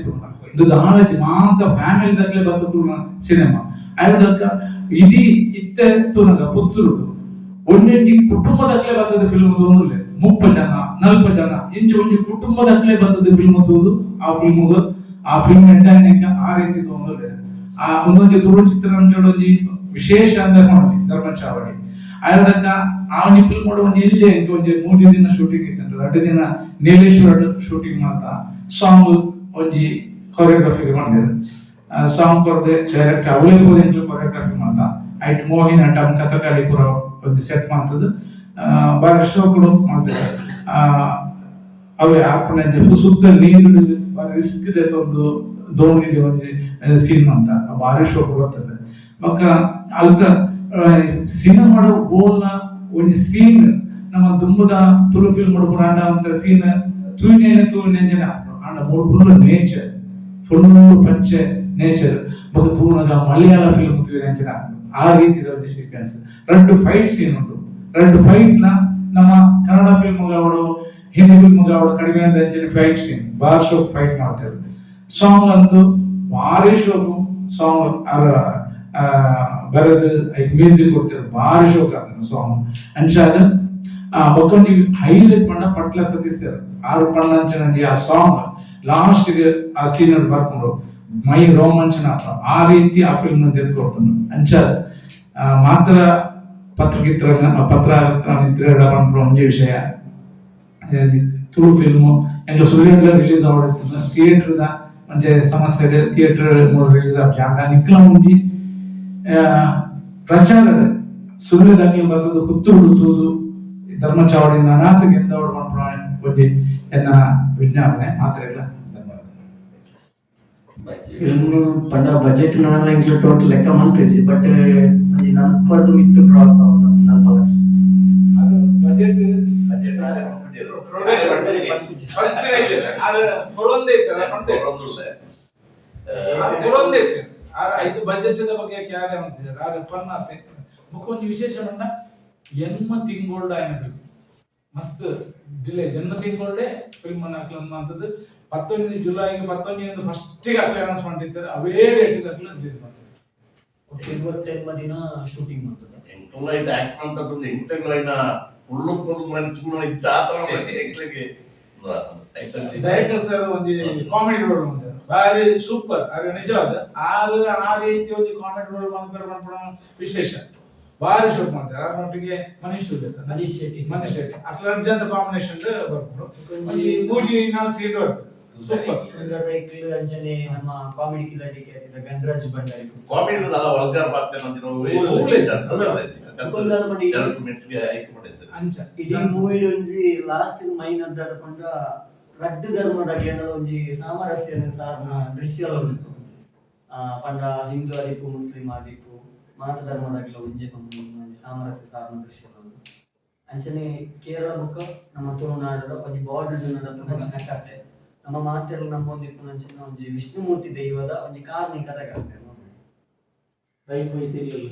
A: ಇದು ದಾಳಜಿ ಮಾತ ಫ್ಯಾಮಿಲಿ ದಕ್ಲೆ ಬತ್ತು ಪೂರ್ಣ ಸಿನಿಮಾ ಆಯ್ದಕ್ಕ ಇಡೀ ಇತ್ತೆ ತೂನಗ, ಪುತ್ತೂರು. ಒಂದೊಂಜಿ ಕುಟುಂಬದಕ್ಲೆ ಬರ್ತದ ಫಿಲ್ಮ್ ತೋಂದುಲ್ಲೆ ಮುಪ್ಪ ಜನ, ನಲ್ಪ ಜನ, ಇಂಚ ಒಂಜಿ ಕುಟುಂಬದಕ್ಲೆ ಬರ್ತದ ಫಿಲ್ಮ್ ತೋದು ಆ ಫಿಲ್ಮ್ ಆ ಫಿಲ್ಮ್ ಎಂಟೈನಿಂಗ್ ಆ ರೀತಿ ತೋಂದುಲ್ಲೆ ಆ ಒಂದೊಂದು ತುಳು ಚಿತ್ರ ವಿಶೇಷ ಅಂದ್ರೆ ನೋಡಿ ಧರ್ಮಚಾವಡಿ ಅಯ್ಯದಕ್ಕ ಆ ಫಿಲ್ಮ್ ಮಾಡುವ ಒಂದು ಅಂಕ ಒಂಜಿ ಮೂರು ದಿನ ಶೂಟಿಂಗ್ ಇತ್ತು ಎರಡು ದಿನ ನೀಲೇಶ್ವರ ಶೂಟಿಂಗ್ ಮಾಡ್ತಾ ಸಾಂಗ್ ಒಂಜಿ ಕೊರಿಯೋಗ್ರಫಿ ಮಾಡಿದ್ರು. ಸಾಂಗ್ ಕೊರದೆ ಡೈರೆಕ್ಟ್ ಅವಳೇ ಹೋದ ಕೊರಿಯೋಗ್ರಫಿ ಮಾಡ್ತಾ. ಐಟ್ ಮೋಹಿನ ಟಮ್ ಕಥಕಳಿ ಪುರ ಒಂದು ಸೆಟ್ ಮಾಡ್ತದ್ದು. ಬಾರಿ ಶೋಕುಡು ಮಾಡ್ತಾರೆ ಅವೆ ಆಪಣೆ ಸುತ್ತ ನೀರು ಬಾರಿ ರಿಸ್ಕ್ ಇದೆ ಒಂದು ದೋಣಿ ಒಂದು ಸೀನ್ ಅಂತ ಬಾರಿ ಶೋಗಳು ಬರ್ತದೆ. ಮಕ್ಕ ಅಲ್ಕ ಸಿನಿಮಾಡು ಬೋಲ್ನ ಒಂಜಿ ಸೀನ್ ನಮ್ಮ ತುಂಬದ ತುಳು ಫೀಲ್ ಮಾಡ್ಬೋದು ಆಂಡ ಅಂತ ಸೀನ್ ತೂಯಿನೇನೆ ತೂಯಿನೆಂಜನೆ ಆಂಡ ಮೂರು ಫುಲ್ ನೇಚರ್ ಫುಲ್ ಪಂಚೆ ನೇಚರ್ ಬೊಕ ತೂನಗ ಮಲಯಾಳ ಫಿಲ್ಮ್ ತೂಯಿನೆಂಜನೆ ಆ ರೀತಿದ ಒಂದು ಸೀಕ್ವೆನ್ಸ್ ರೆಂಡು ಫೈಟ್ ಸೀನ್ ಉಂಟು. ರೆಂಡು ನ ನಮ್ಮ ಕನ್ನಡ ಫಿಲ್ಮ್ಗೆ ಅವಳು, ಹಿಂದಿ ಫಿಲ್ಮ್ಗೆ ಅವಳು ಕಡಿಮೆ ಅಂತ ಎಂಜಿನ ಫೈಟ್ ಸೀನ್ ಬಾರ್ ಶೋಕ್ ಫೈಟ್ ಮಾಡ್ತೇವೆ ಸಾಂಗ್ ಅಂತೂ ಭಾರಿ ಶೋಕು ಸಾಂಗ್ ಅರ ಬರೆದು ಮ್ಯೂಸಿಕ್ ಕೊಡ್ತಾರೆ ಭಾರಿ ಶೋಕ್ ಆಗ್ತದೆ ಸಾಂಗ್ ಅಂಚಾದ ಆ ಬೊಕ್ಕೊಂಡಿ ಹೈಲೈಟ್ ಪಂಡ ಪಟ್ಲ ಸತಿಸ್ತಾರೆ ಆರು ಪಣ್ಣ ಅಂಚನಂಜಿ ಆ ಸಾಂಗ್ ಲಾಸ್ಟ್ ಆ ಸೀನ್ ಬರ್ಕೊಂಡು ಮೈ ರೋಮಾಂಚನ ಆಗ್ತಾವ. ಆ ರೀತಿ ಆ ಫಿಲ್ಮ್ ತೆಗೆದುಕೊಡ್ತಾನೆ ಅಂಚಾದ ಆ, ಮಾತ್ರ ಪತ್ರಗಿತ್ರ ಪತ್ರ ಮಿತ್ರ ಪಂಪು ಒಂಜಿ ವಿಷಯ ಅದೇ ತುಳು ಫಿಲ್ಮು ಎಂಗ ಸುಳ್ಳಿಡ್ಲ ರಿಲೀಸ್ ಆವಡಿತ್ತು ಥಿಯೇಟರ್ದ ಒಂಜೆ ಸಮಸ್ಯೆ ಥಿಯೇಟರ್ ರಿಲೀಸ್ ಆಪ್ ಜಾಗ ನಿಕ್ಲ ಒಂಜಿ ಆ, ಪ್ರಚಾರದ ಸುಳ್ಳಿದಾಗಿ ಬರ್ತದೆ ಹುತ್ತು ಹುಡುತುವುದು ಧರ್ಮ ಚಾವಡಿ ಎಂದವಡು ಪಂಪು ಬಗ್ಗೆ ಎನ್ನ ವಿಜ್ಞಾಪನೆ? ಮಾತ್ರ ಇಲ್ಲ
E: ಫಿಲ್ಮ್ ಪಂಡ ಬಜೆಟ್ ನಾನೆಲ್ಲ ಇಂಕ್ಲೂಡ್ ಟೋಟಲ್ ಲೆಕ್ಕ ಮಂತ್ರಿಸಿ ಬಟ್ ಮಂಜಿ ನಲ್ಪದು ಮಿತ್ತು ಕ್ರಾಸ್ ನಲ್ಪ ಲಕ್ಷ
A: ಅದು ಬಜೆಟ್
C: ಬಜೆಟ್.
A: ಅದು ಕೊರೊಂದೆ ಇತ್ತಲ್ಲ
C: ಕೊರೊಂದುಲ್ಲೆ.
A: ಅದು ಕೊರೊಂದೇ ಇತ್ತು. ಐದು ಬಜೆಟ್ ಬಗ್ಗೆ ಯಾರೇ ಅಂತಿದ್ದಾರೆ. ಅದು ಪನ್ನ ಮುಖೊಂದು ವಿಶೇಷ ಮಣ್ಣ ಎನ್ಮ ತಿಂಗೋಳ್ಡ ಆಯ್ನದು ಮಸ್ತ್ ಡಿಲೇ ಜನ್ಮ ತಿಂಗೋಳ್ಡೆ ಫಿಲ್ಮ್ ಅನ್ನ ಹಾಕ್ಲಂದ್ ಅಂತದ್ದು. ಪತ್ತೊಂದು ಜುಲೈಗೆ ಪತ್ತೊಂದು ಫಸ್ಟಿಗೆ ಹಾಕ್ಲಿ ಅನೌನ್ಸ್ ಮಾಡಿರ್ತಾರೆ. ಅವೇ ಡೇಟಿಗೆ ಹಾಕ್ಲಿ ರಿಲೀಸ್ ಮಾಡ್ತಾರೆ.
B: ಇವತ್ತೆಂಬ ದಿನ ಶೂಟಿಂಗ್ ಮಾಡ್ತದೆ
C: ಎಂಟು ಲೈನ್ ಆಕ್ಟ್ ಮಾಡ್ತದ್ದು ಎಂಟು ಲೈನ್ ಉಳ್ಳು ಮನೆ ಜಾತ್ರೆ
A: ಡೈರೆಕ್ಟರ್ <laughs> ಸರ್ ಒಂದು ಕಾಮಿಡಿ ರೋಲ್ ಬಾರಿ ಸೂಪರ್ ಅದು ನಿಜವಾದ. ಆದ್ರೆ ಆ ರೀತಿ ಒಂದು ಕಾಮೆಂಟ್ ಮಾಡ್ಕೊಂಡು ಮಾಡ್ಬಿಡೋ ವಿಶೇಷ. ಬಾರಿ ಶೂಟ್ ಮಾಡ್ತಾರೆ. ಅದ್ರ ಮಟ್ಟಿಗೆ ಮನೀಶ್ ಇರ್ತದೆ
B: ಮನೀಶ್ ಶೆಟ್ಟಿ
A: ಮನೀಶ್ ಶೆಟ್ಟಿ ಅಟ್ಲ ಅರ್ಜೆಂಟ್ ಕಾಂಬಿನೇಷನ್ ಬರ್ತಾರೆ ಈ ಮೂಜಿ ನಾಲ್ಕು ಸೀಟ್ ಬರ್ತದೆ
B: ಅಂಚನೆ ನಮ್ಮ ಕಾಮಿಡಿ ಕಿಲಾಡಿಗೆ ಗಣರಾಜ್ ಭಂಡಾರಿ
C: ಕಾಮಿಡಿ ಅಲ್ಲ ಅಂತ
B: ಇಡೀ ಮೂವಿ ಒಂಜಿ ಲಾಸ್ಟ್ ಮೈನ್ ಅಂತ ಪಂಡ ರಡ್ಡು ಧರ್ಮದ ಕೆಲವು ಒಂಜಿ ಸಾಮರಸ್ಯ ಸಾರ್ನ ದೃಶ್ಯ ಉಂಟು ಆ, ಪಂಡ ಹಿಂದೂ ಆದಿಪ್ಪು ಮುಸ್ಲಿಂ ಆದಿಪ್ಪು ಮಾತ ಧರ್ಮದ ಒಂಜಿ ಪಂಡ ಒಂಜಿ ಸಾಮರಸ್ಯ ಸಾರ್ನ ದೃಶ್ಯ ಉಂಟು ಅಂಚನೆ ಕೇರಳ ಬುಕ್ಕ ನಮ್ಮ ತುಳುನಾಡದ ಒಂಜಿ ಬಾರ್ಡರ್ ಕತೆ ನಮ್ಮ ಮಾತೆಲ್ಲ ನಮ್ಮ ಒಂದು ಅಂಚಿನ ಒಂಜಿ ವಿಷ್ಣುಮೂರ್ತಿ ದೈವದ ಒಂಜಿ ಕಾರ್ಮಿಕ ಕತೆ
A: ರೈಟ್ ಬೈ ಸೀರಿಯಲ್.